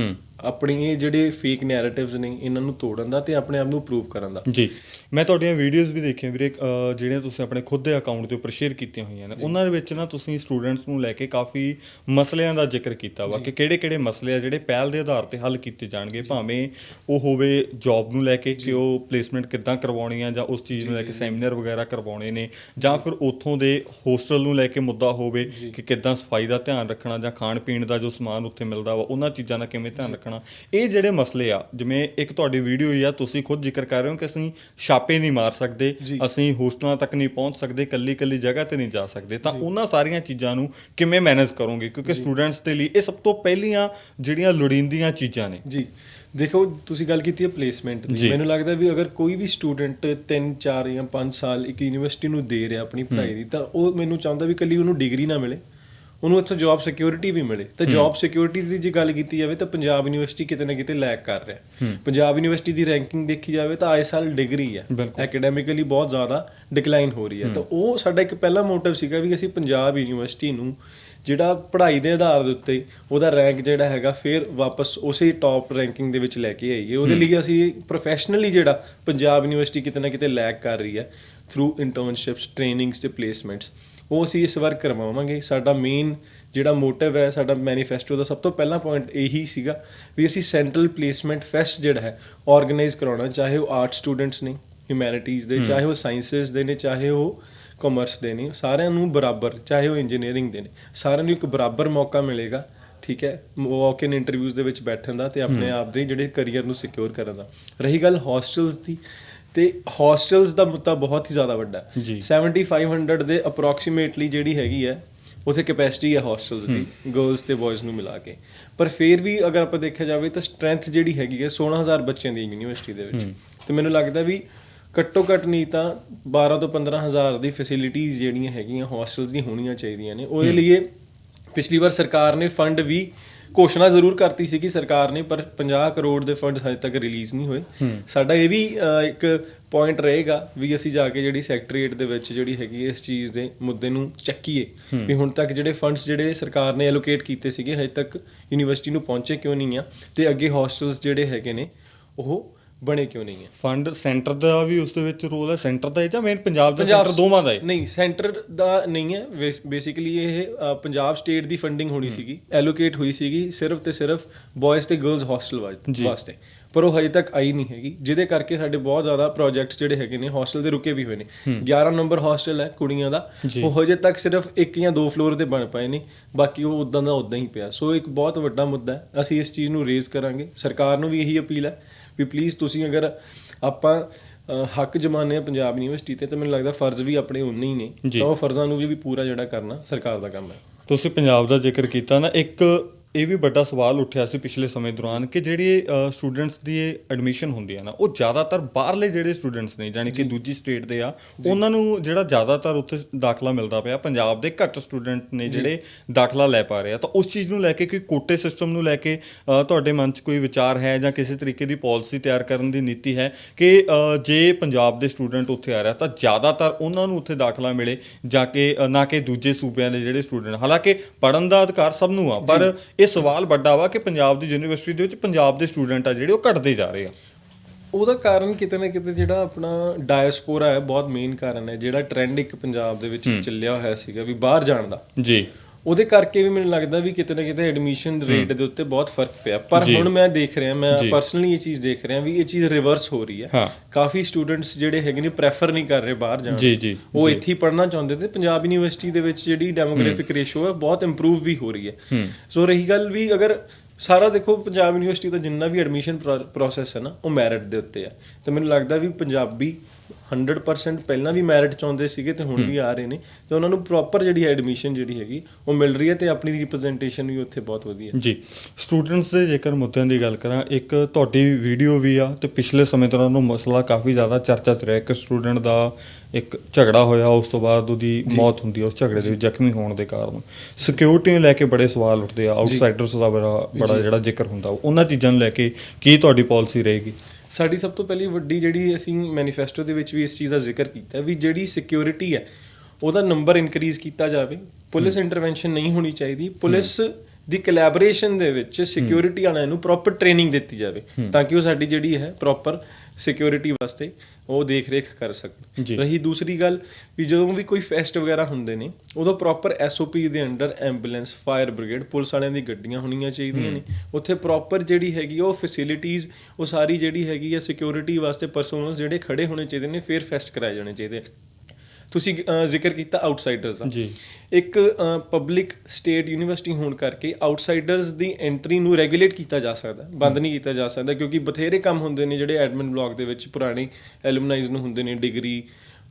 ਆਪਣੀ ਇਹ ਜਿਹੜੇ ਫੇਕ ਨੈਰੇਟਿਵਸ ਨੇ ਇਹਨਾਂ ਨੂੰ ਤੋੜਨ ਦਾ ਤੇ ਆਪਣੇ ਆਪ ਨੂੰ ਪ੍ਰੂਵ ਕਰਨ ਦਾ। ਜੀ। ਮੈਂ ਤੁਹਾਡੀਆਂ ਵੀਡੀਓਜ਼ ਵੀ ਦੇਖੀਆਂ ਵੀਰੇ ਜਿਹੜੀਆਂ ਤੁਸੀਂ ਆਪਣੇ ਖੁਦ ਦੇ ਅਕਾਊਂਟ ਦੇ ਉੱਪਰ ਸ਼ੇਅਰ ਕੀਤੀਆਂ ਹੋਈਆਂ ਨੇ ਉਹਨਾਂ ਦੇ ਵਿੱਚ ਨਾ ਤੁਸੀਂ ਸਟੂਡੈਂਟਸ ਨੂੰ ਲੈ ਕੇ ਕਾਫੀ ਮਸਲਿਆਂ ਦਾ ਜ਼ਿਕਰ ਕੀਤਾ ਵਾ ਕਿ ਕਿਹੜੇ-ਕਿਹੜੇ ਮਸਲੇ ਆ ਜਿਹੜੇ ਪਹਿਲ ਦੇ ਆਧਾਰ ਤੇ ਹੱਲ ਕੀਤੇ ਜਾਣਗੇ ਭਾਵੇਂ ਉਹ ਹੋਵੇ ਜੌਬ ਨੂੰ ਲੈ ਕੇ ਕਿ ਉਹ ਪਲੇਸਮੈਂਟ ਕਿੱਦਾਂ ਕਰਵਾਉਣੀ ਆ ਜਾਂ ਉਸ ਚੀਜ਼ ਨੂੰ ਲੈ ਕੇ ਸੈਮੀਨਾਰ ਵਗੈਰਾ ਕਰਵਾਉਣੇ ਨੇ ਜਾਂ ਫਿਰ ਉੱਥੋਂ ਦੇ ਹੋਸਟਲ ਨੂੰ ਲੈ ਕੇ ਮੁੱਦਾ ਹੋਵੇ ਕਿ ਕਿੱਦਾਂ ਸਫ਼ਾਈ ਦਾ ਧਿਆਨ ਰੱਖਣਾ ਜਾਂ ਖਾਣ ਪੀਣ ਦਾ ਜੋ ਸਮਾਨ ਉੱਥੇ ਮਿਲਦਾ ਵਾ ਉਹਨਾਂ ਚੀਜ਼ਾਂ ਦਾ ਕਿਵੇਂ ਧਿਆਨ ਰੱਖਣਾ। ਇਹ ਜਿਹੜੇ ਮਸਲੇ ਆ ਜਿਵੇਂ ਇੱਕ ਤੁਹਾਡੀ ਵੀਡੀਓ ਹੀ ਆ ਤੁਸੀਂ ਖੁਦ ਜ਼ਿਕਰ ਕਰ ਰਹੇ ਹੋ ਕਿ ਅਸੀਂ ਛਾਪੇ ਨਹੀਂ ਮਾਰ ਸਕਦੇ। ਅਸੀਂ ਹੋਸਟਲਾਂ ਤੱਕ ਨਹੀਂ ਪਹੁੰਚ ਸਕਦੇ ਕੱਲੀ ਕੱਲੀ ਜਗ੍ਹਾ ਤੇ ਨਹੀਂ ਜਾ ਸਕਦੇ। ਤਾਂ ਉਹਨਾਂ ਸਾਰੀਆਂ ਚੀਜ਼ਾਂ ਨੂੰ ਕਿਵੇਂ ਮੈਨੇਜ ਕਰੋਗੇ? ਕਿਉਂਕਿ ਸਟੂਡੈਂਟਸ ਦੇ ਲਈ ਇਹ ਸਭ ਤੋਂ ਪਹਿਲੀਆਂ ਜਿਹੜੀਆਂ ਲੋੜੀਂਦੀਆਂ ਚੀਜ਼ਾਂ ਨੇ। ਜੀ। ਦੇਖੋ ਤੁਸੀਂ ਗੱਲ ਕੀਤੀ ਹੈ ਪਲੇਸਮੈਂਟ। ਦੀ। ਮੈਨੂੰ ਲੱਗਦਾ ਵੀ ਅਗਰ ਕੋਈ ਵੀ ਸਟੂਡੈਂਟ 3 4 ਜਾਂ 5 ਸਾਲ ਇੱਕ ਯੂਨੀਵਰਸਿਟੀ ਨੂੰ ਦੇ ਰਿਹਾ ਆਪਣੀ ਪੜ੍ਹਾਈ ਦੀ ਤਾਂ ਉਹ ਮੈਨੂੰ ਚਾਹੁੰਦਾ ਵੀ ਕੱਲੀ ਉਹਨੂੰ ਡਿਗਰੀ ਨਾ ਮਿਲੇ। ਉਹਨੂੰ ਇੱਥੋਂ ਜੌਬ ਸਿਕਿਉਰਿਟੀ ਵੀ ਮਿਲੇ। ਤਾਂ ਜੌਬ ਸਿਕਿਉਰਿਟੀ ਦੀ ਜੇ ਗੱਲ ਕੀਤੀ ਜਾਵੇ ਤਾਂ ਪੰਜਾਬ ਯੂਨੀਵਰਸਿਟੀ ਕਿਤੇ ਨਾ ਕਿਤੇ ਲੈਕ ਕਰ ਰਿਹਾ। ਪੰਜਾਬ ਯੂਨੀਵਰਸਿਟੀ ਦੀ ਰੈਂਕਿੰਗ ਦੇਖੀ ਜਾਵੇ ਤਾਂ ਆਏ ਸਾਲ ਡਿਗਰੀ ਹੈ। ਐਕੈਡੈਮਿਕਲੀ ਬਹੁਤ ਜ਼ਿਆਦਾ ਡਿਕਲਾਈਨ ਹੋ ਰਹੀ ਹੈ। ਤਾਂ ਉਹ ਸਾਡਾ ਇੱਕ ਪਹਿਲਾ ਮੋਟਿਵ ਸੀਗਾ ਵੀ ਅਸੀਂ ਪੰਜਾਬ ਯੂਨੀਵਰਸਿਟੀ ਨੂੰ ਜਿਹੜਾ ਪੜ੍ਹਾਈ ਦੇ ਆਧਾਰ ਦੇ ਉੱਤੇ ਉਹਦਾ ਰੈਂਕ ਜਿਹੜਾ ਹੈਗਾ ਫਿਰ ਵਾਪਸ ਉਸੇ ਟੌਪ ਰੈਂਕਿੰਗ ਦੇ ਵਿੱਚ ਲੈ ਕੇ ਆਈਏ। ਉਹਦੇ ਲਈ ਅਸੀਂ ਪ੍ਰੋਫੈਸ਼ਨਲੀ ਜਿਹੜਾ ਪੰਜਾਬ ਯੂਨੀਵਰਸਿਟੀ ਕਿਤੇ ਨਾ ਕਿਤੇ ਲੈਕ ਕਰ ਰਹੀ ਹੈ ਥਰੂ ਇੰਟਰਨਸ਼ਿਪਸ ਟ੍ਰੇਨਿੰਗਸ ਤੇ ਪਲੇਸਮੈਂਟਸ ਉਹ ਅਸੀਂ ਇਸ ਵਾਰ ਕਰਵਾਵਾਂਗੇ। ਸਾਡਾ ਮੇਨ ਜਿਹੜਾ ਮੋਟਿਵ ਹੈ ਸਾਡਾ ਮੈਨੀਫੈਸਟੋ ਦਾ ਸਭ ਤੋਂ ਪਹਿਲਾ ਪੁਆਇੰਟ ਇਹੀ ਸੀਗਾ ਵੀ ਅਸੀਂ ਸੈਂਟਰਲ ਪਲੇਸਮੈਂਟ ਫੈਸਟ ਜਿਹੜਾ ਹੈ ਆਰਗੇਨਾਈਜ਼ ਕਰਾਉਣਾ ਚਾਹੇ ਉਹ ਆਰਟ ਸਟੂਡੈਂਟਸ ਨੇ ਹਿਊਮੈਨਿਟੀਜ਼ ਦੇ ਚਾਹੇ ਉਹ ਸਾਇੰਸਸ ਦੇ ਨੇ ਚਾਹੇ ਉਹ ਕਾਮਰਸ ਦੇ ਨੇ ਸਾਰਿਆਂ ਨੂੰ ਬਰਾਬਰ ਚਾਹੇ ਉਹ ਇੰਜੀਨੀਅਰਿੰਗ ਦੇ ਨੇ ਸਾਰਿਆਂ ਨੂੰ ਇੱਕ ਬਰਾਬਰ ਮੌਕਾ ਮਿਲੇਗਾ ਠੀਕ ਹੈ ਵਾਕ ਇਨ ਇੰਟਰਵਿਊਜ਼ ਦੇ ਵਿੱਚ ਬੈਠਣ ਦਾ ਤੇ ਆਪਣੇ ਆਪ ਦੇ ਜਿਹੜੇ ਕੈਰੀਅਰ ਨੂੰ ਸਿਕਿਉਰ ਕਰਨ ਦਾ। ਰਹੀ ਗੱਲ ਹੌਸਟਲਸ ਦੀ ਤੇ ਹੌਸਟਲਸ ਦਾ ਮੁੱਦਾ ਬਹੁਤ ਹੀ ਜ਼ਿਆਦਾ ਵੱਡਾ ਹੈ। ਜੀ। 7500 ਦੇ ਅਪਰੋਕਸੀਮੇਟਲੀ ਜਿਹੜੀ ਹੈਗੀ ਹੈ ਉਥੇ ਕੈਪੈਸਿਟੀ ਹੈ ਹੌਸਟਲਸ ਦੀ ਗਰਲਸ ਤੇ ਬॉयਜ਼ ਨੂੰ ਮਿਲਾ ਕੇ। ਪਰ ਫਿਰ ਵੀ ਅਗਰ ਆਪਾਂ ਦੇਖਿਆ ਜਾਵੇ ਤਾਂ ਸਟਰੈਂਥ ਜਿਹੜੀ ਹੈਗੀ ਹੈ 16000 ਬੱਚਿਆਂ ਦੀ ਯੂਨੀਵਰਸਿਟੀ ਦੇ ਵਿੱਚ। ਤੇ ਮੈਨੂੰ ਲੱਗਦਾ ਵੀ ਘੱਟੋ ਘੱਟ ਨਹੀਂ ਤਾਂ 12 ਤੋਂ 15000 ਦੀ ਫੈਸਿਲਿਟੀਆਂ ਜਿਹੜੀਆਂ ਹੈਗੀਆਂ ਹੌਸਟਲਸ ਦੀ ਹੋਣੀਆਂ ਚਾਹੀਦੀਆਂ ਨੇ। ਉਹਦੇ ਲਈ ਪਿਛਲੀ ਵਾਰ ਸਰਕਾਰ ਨੇ ਫੰਡ ਵੀ ਘੋਸ਼ਣਾ ਜ਼ਰੂਰ ਕਰਤੀ ਸੀ ਕਿ ਸਰਕਾਰ ਨੇ ਪਰ 50 ਕਰੋੜ ਦੇ ਫੰਡਸ ਹਜੇ ਤੱਕ ਰਿਲੀਜ਼ ਨਹੀਂ ਹੋਏ। ਸਾਡਾ ਇਹ ਵੀ ਇੱਕ ਪੁਆਇੰਟ ਰਹੇਗਾ ਵੀ ਅਸੀਂ ਜਾ ਕੇ ਜਿਹੜੀ ਸੈਕਟਰੀਏਟ ਦੇ ਵਿੱਚ ਜਿਹੜੀ ਹੈਗੀ ਇਸ ਚੀਜ਼ ਦੇ ਮੁੱਦੇ ਨੂੰ ਚੱਕੀਏ। ਵੀ ਹੁਣ ਤੱਕ ਜਿਹੜੇ ਫੰਡਸ ਜਿਹੜੇ ਸਰਕਾਰ ਨੇ ਐਲੋਕੇਟ ਕੀਤੇ ਸੀਗੇ ਹਜੇ ਤੱਕ ਯੂਨੀਵਰਸਿਟੀ ਨੂੰ ਪਹੁੰਚੇ ਕਿਉਂ ਨਹੀਂ ਆ? ਤੇ ਅੱਗੇ ਹੌਸਟਲਸ ਜਿਹੜੇ ਹੈਗੇ ਨੇ ਉਹ ਬਣੇ ਕਿਉਂ ਨਹੀਂ ਆ ਫੰਡ ਸੈਂਟਰ ਦਾ ਵੀ ਉਸ ਦੇ ਵਿੱਚ ਰੋਲ ਹੈ ਸੈਂਟਰ ਦਾ ਹੈ ਜਾਂ ਮੇਨ ਪੰਜਾਬ ਦਾ ਸੈਂਟਰ ਦੋਵਾਂ ਦਾ ਹੈ? ਨਹੀਂ ਸੈਂਟਰ ਦਾ ਨਹੀਂ ਹੈ। ਬੇਸਿਕਲੀ ਇਹ ਪੰਜਾਬ ਸਟੇਟ ਦੀ ਫੰਡਿੰਗ ਹੋਣੀ ਸੀਗੀ ਐਲੋਕੇਟ ਹੋਈ ਸੀਗੀ ਸਿਰਫ ਤੇ ਸਿਰਫ ਬॉयਜ਼ ਤੇ ਗਰਲਸ ਹੌਸਟਲ। ਵਾਸਤੇ। ਪਰ ਉਹ ਹਜੇ ਤੱਕ ਆਈ ਨਹੀਂ ਹੈਗੀ ਜਿਹਦੇ ਕਰਕੇ ਸਾਡੇ ਬਹੁਤ ਜ਼ਿਆਦਾ ਪ੍ਰੋਜੈਕਟਸ ਜਿਹੜੇ ਹੈਗੇ ਨੇ ਹੌਸਟਲ ਦੇ ਰੁਕੇ ਵੀ ਹੋਏ ਨੇ। 11 ਨੰਬਰ ਹੌਸਟਲ ਹੈ ਕੁੜੀਆਂ ਦਾ। ਉਹ ਹਜੇ ਤੱਕ ਸਿਰਫ ਇੱਕ ਜਾਂ ਦੋ ਫਲੋਰ ਤੇ ਬਣ ਪਏ ਨੇ ਬਾਕੀ ਉਹ ਉਦਾਂ ਦਾ ਉਦਾਂ ਹੀ ਪਿਆ। ਸੋ ਇੱਕ ਬਹੁਤ ਵੱਡਾ ਮੁੱਦਾ ਹੈ ਅਸੀਂ ਇਸ ਚੀਜ਼ ਨੂੰ ਰੇਜ਼ ਕਰਾਂਗੇ। ਸਰਕਾਰ ਨੂੰ ਵੀ ਇਹੀ ਅਪੀਲ ਹੈ ਵੀ ਪਲੀਜ਼ ਤੁਸੀਂ ਅਗਰ ਆਪਾਂ ਹੱਕ ਜਮਾਨੇ ਆ ਪੰਜਾਬ ਯੂਨੀਵਰਸਿਟੀ ਤੇ ਤਾਂ ਮੈਨੂੰ ਲੱਗਦਾ ਫਰਜ਼ ਵੀ ਆਪਣੇ ਉਨੇ ਹੀ ਨੇ। ਤਾਂ ਉਹ ਫਰਜ਼ਾਂ ਨੂੰ ਵੀ ਪੂਰਾ ਜਿਹੜਾ ਕਰਨਾ ਸਰਕਾਰ ਦਾ ਕੰਮ ਹੈ ਤੁਸੀਂ ਪੰਜਾਬ ਦਾ ਜ਼ਿਕਰ ਕੀਤਾ ਨਾ ਇੱਕ ਇਹ ਵੀ ਵੱਡਾ ਸਵਾਲ ਉੱਠਿਆ ਸੀ ਪਿਛਲੇ ਸਮੇਂ ਦੌਰਾਨ ਕਿ ਜਿਹੜੀ ਸਟੂਡੈਂਟਸ ਦੀ ਐਡਮਿਸ਼ਨ ਹੁੰਦੀ ਹੈ ਨਾ ਉਹ ਜ਼ਿਆਦਾਤਰ ਬਾਹਰਲੇ ਜਿਹੜੇ ਸਟੂਡੈਂਟਸ ਨੇ ਯਾਨੀ ਕਿ ਦੂਜੀ ਸਟੇਟ ਦੇ ਆ ਉਹਨਾਂ ਨੂੰ ਜਿਹੜਾ ਜ਼ਿਆਦਾਤਰ ਉੱਥੇ ਦਾਖਲਾ ਮਿਲਦਾ ਪਿਆ ਪੰਜਾਬ ਦੇ ਘੱਟ ਸਟੂਡੈਂਟ ਨੇ ਜਿਹੜੇ ਦਾਖਲਾ ਲੈ ਪਾ ਰਹੇ ਆ ਤਾਂ ਉਸ ਚੀਜ਼ ਨੂੰ ਲੈ ਕੇ ਕੋਈ ਕੋਟੇ ਸਿਸਟਮ ਨੂੰ ਲੈ ਕੇ ਤੁਹਾਡੇ ਮਨ 'ਚ ਕੋਈ ਵਿਚਾਰ ਹੈ ਜਾਂ ਕਿਸੇ ਤਰੀਕੇ ਦੀ ਪਾਲਿਸੀ ਤਿਆਰ ਕਰਨ ਦੀ ਨੀਤੀ ਹੈ ਕਿ ਜੇ ਪੰਜਾਬ ਦੇ ਸਟੂਡੈਂਟ ਉੱਥੇ ਆ ਰਿਹਾ ਤਾਂ ਜ਼ਿਆਦਾਤਰ ਉਹਨਾਂ ਨੂੰ ਉੱਥੇ ਦਾਖਲਾ ਮਿਲੇ ਜਾ ਕੇ ਨਾ ਕਿ ਦੂਜੇ ਸੂਬਿਆਂ ਦੇ ਜਿਹੜੇ ਸਟੂਡੈਂਟ ਹਾਲਾਂਕਿ ਪੜਨ ਦਾ ਅਧਿਕਾਰ ਸਭ ਨੂੰ ਆ ਪਰ ਇਹ ਸਵਾਲ ਵੱਡਾ ਵਾ ਕਿ ਪੰਜਾਬ ਦੀ ਯੂਨੀਵਰਸਿਟੀ ਦੇ ਵਿੱਚ ਪੰਜਾਬ ਦੇ ਸਟੂਡੈਂਟ ਆ ਜਿਹੜੇ ਉਹ ਘਟਦੇ ਜਾ ਰਹੇ ਆ। ਉਹਦਾ ਕਾਰਨ ਕਿਤੇ ਨਾ ਕਿਤੇ ਜਿਹੜਾ ਆਪਣਾ ਡਾਇਸਪੋਰਾ ਹੈ ਬਹੁਤ ਮੇਨ ਕਾਰਨ ਹੈ ਜਿਹੜਾ ਟ੍ਰੈਂਡ ਇੱਕ ਪੰਜਾਬ ਦੇ ਵਿੱਚ ਚੱਲਿਆ ਹੋਇਆ ਸੀਗਾ ਵੀ ਬਾਹਰ ਜਾਣ ਦਾ। ਜੀ। ਉਹਦੇ ਕਰਕੇ ਵੀ ਮੈਨੂੰ ਲੱਗਦਾ ਵੀ ਕਿਤੇ ਨਾ ਕਿਤੇ ਐਡਮਿਸ਼ਨ ਰੇਟ ਦੇ ਉੱਤੇ ਬਹੁਤ ਫ਼ਰਕ ਪਿਆ। ਪਰ। ਹੁਣ ਮੈਂ ਦੇਖ ਰਿਹਾ ਮੈਂ। ਪਰਸਨਲੀ ਇਹ ਚੀਜ਼ ਦੇਖ ਰਿਹਾ ਵੀ ਇਹ ਚੀਜ਼ ਰਿਵਰਸ ਹੋ ਰਹੀ ਹੈ। ਕਾਫੀ ਸਟੂਡੈਂਟਸ ਜਿਹੜੇ ਹੈਗੇ ਨੇ ਪ੍ਰੈਫਰ ਨਹੀਂ ਕਰ ਰਹੇ ਬਾਹਰ ਜਾਣ ਜੀ, ਜੀ, ਉਹ। ਇੱਥੇ ਹੀ ਪੜ੍ਹਨਾ ਚਾਹੁੰਦੇ ਤੇ ਪੰਜਾਬ ਯੂਨੀਵਰਸਿਟੀ ਦੇ ਵਿੱਚ ਜਿਹੜੀ ਡੈਮੋਗ੍ਰਾਫਿਕ ਰੇਸ਼ੋ ਹੈ ਬਹੁਤ ਇੰਪਰੂਵ ਵੀ ਹੋ ਰਹੀ ਹੈ। ਸੋ ਰਹੀ ਗੱਲ ਵੀ ਅਗਰ ਸਾਰਾ ਦੇਖੋ ਪੰਜਾਬ ਯੂਨੀਵਰਸਿਟੀ ਦਾ ਜਿੰਨਾ ਵੀ ਐਡਮਿਸ਼ਨ ਪ੍ਰੋਸੈਸ ਹੈ ਨਾ ਉਹ ਮੈਰਿਟ ਦੇ ਉੱਤੇ ਹੈ। ਤੇ ਮੈਨੂੰ ਲੱਗਦਾ ਵੀ ਪੰਜਾਬੀ 100% ਪਹਿਲਾਂ ਵੀ ਮੈਰਿਟ ਚਾਹੁੰਦੇ ਸੀਗੇ ਤੇ ਹੁਣ ਵੀ ਆ ਰਹੇ ਨੇ ਤੇ ਉਹਨਾਂ ਨੂੰ ਪ੍ਰੋਪਰ ਜਿਹੜੀ ਐਡਮਿਸ਼ਨ ਜਿਹੜੀ ਹੈਗੀ ਉਹ ਮਿਲ ਰਹੀ ਹੈ ਤੇ ਆਪਣੀ ਰਿਪਰੈਜ਼ੈਂਟੇਸ਼ਨ ਵੀ ਉੱਥੇ ਬਹੁਤ ਵਧੀਆ ਜੀ। ਸਟੂਡੈਂਟਸ ਦੇ ਜੇਕਰ ਮੁੱਦਿਆਂ ਦੀ ਗੱਲ ਕਰਾਂ ਇੱਕ ਤੁਹਾਡੀ ਵੀਡੀਓ ਵੀ ਆ ਤੇ ਪਿਛਲੇ ਸਮੇਂ ਦੌਰਾਨ ਉਹ ਮਸਲਾ ਕਾਫੀ ਜ਼ਿਆਦਾ ਚਰਚਾ 'ਚ ਰਿਹਾ। ਇੱਕ ਸਟੂਡੈਂਟ ਦਾ ਇੱਕ ਝਗੜਾ ਹੋਇਆ ਉਸ ਤੋਂ ਬਾਅਦ ਉਹਦੀ ਮੌਤ ਹੁੰਦੀ ਹੈ ਉਸ ਝਗੜੇ ਦੇ ਵਿੱਚ ਜ਼ਖਮੀ ਹੋਣ ਦੇ ਕਾਰਨ। ਸਿਕਿਉਰਿਟੀ ਨੂੰ ਲੈ ਕੇ ਬੜੇ ਸਵਾਲ ਉੱਠਦੇ ਆ। ਆਊਟਸਾਈਡਰਸ ਦਾ ਬੜਾ ਬੜਾ ਜਿਹੜਾ ਜ਼ਿਕਰ ਹੁੰਦਾ। ਉਹਨਾਂ ਚੀਜ਼ਾਂ ਨੂੰ ਲੈ ਕੇ ਕੀ ਤੁਹਾਡੀ ਪਾਲਿਸੀ ਰਹੇਗੀ? ਸਾਡੀ ਸਭ ਤੋਂ ਪਹਿਲੀ ਵੱਡੀ ਜਿਹੜੀ ਅਸੀਂ ਮੈਨੀਫੈਸਟੋ ਦੇ ਵਿੱਚ ਵੀ ਇਸ ਚੀਜ਼ ਦਾ ਜ਼ਿਕਰ ਕੀਤਾ ਵੀ ਜਿਹੜੀ ਸਿਕਿਉਰਿਟੀ ਹੈ ਉਹਦਾ ਨੰਬਰ ਇਨਕਰੀਜ਼ ਕੀਤਾ ਜਾਵੇ। ਪੁਲਿਸ ਇੰਟਰਵੈਂਸ਼ਨ ਨਹੀਂ ਹੋਣੀ ਚਾਹੀਦੀ। ਪੁਲਿਸ ਦੀ ਕੋਲੈਬੋਰੇਸ਼ਨ ਦੇ ਵਿੱਚ ਸਿਕਿਉਰਿਟੀ ਵਾਲਿਆਂ ਨੂੰ ਪ੍ਰੋਪਰ ਟ੍ਰੇਨਿੰਗ ਦਿੱਤੀ ਜਾਵੇ ਤਾਂ ਕਿ ਉਹ ਸਾਡੀ ਜਿਹੜੀ ਹੈ ਪ੍ਰੋਪਰ ਸਿਕਿਉਰਿਟੀ ਵਾਸਤੇ ਉਹ ਦੇਖ ਰੇਖ ਕਰ। ਸਕਣ। ਰਹੀ ਦੂਸਰੀ ਗੱਲ ਵੀ ਜਦੋਂ ਵੀ ਕੋਈ ਫੈਸਟ ਵਗੈਰਾ ਹੁੰਦੇ ਨੇ ਉਦੋਂ ਪ੍ਰੋਪਰ ਐਸਓਪੀ ਦੇ under ambulance fire brigade police ਵਾਲਿਆਂ ਦੀ ਗੱਡੀਆਂ ਹੋਣੀਆਂ ਚਾਹੀਦੀਆਂ ਨੇ। ਉੱਥੇ ਪ੍ਰੋਪਰ ਜਿਹੜੀ ਹੈਗੀ ਉਹ ਫੈਸਿਲਿਟੀਆਂ ਉਹ ਸਾਰੀ ਜਿਹੜੀ ਹੈਗੀ ਹੈ ਸਿਕਿਉਰਿਟੀ ਵਾਸਤੇ ਪਰਸਨਲਸ ਜਿਹੜੇ ਖੜੇ ਹੋਣੇ ਚਾਹੀਦੇ ਨੇ ਫਿਰ ਫੈਸਟ ਕਰਾਏ ਜਾਣੇ ਚਾਹੀਦੇ ਤੁਸੀਂ ਜ਼ਿਕਰ ਕੀਤਾ ਆਊਟਸਾਈਡਰਸ ਦਾ। ਜੀ। ਇੱਕ ਪਬਲਿਕ ਸਟੇਟ ਯੂਨੀਵਰਸਿਟੀ ਹੋਣ ਕਰਕੇ ਆਊਟਸਾਈਡਰਸ ਦੀ ਐਂਟਰੀ ਨੂੰ ਰੈਗੂਲੇਟ ਕੀਤਾ ਜਾ ਸਕਦਾ ਬੰਦ ਨਹੀਂ ਕੀਤਾ ਜਾ ਸਕਦਾ ਕਿਉਂਕਿ ਬਥੇਰੇ ਕੰਮ ਹੁੰਦੇ ਨੇ ਜਿਹੜੇ ਐਡਮਿਨ ਬਲਾਕ ਦੇ ਵਿੱਚ ਪੁਰਾਣੇ ਐਲੂਮਨਾਈਜ਼ ਨੂੰ ਹੁੰਦੇ ਨੇ ਡਿਗਰੀ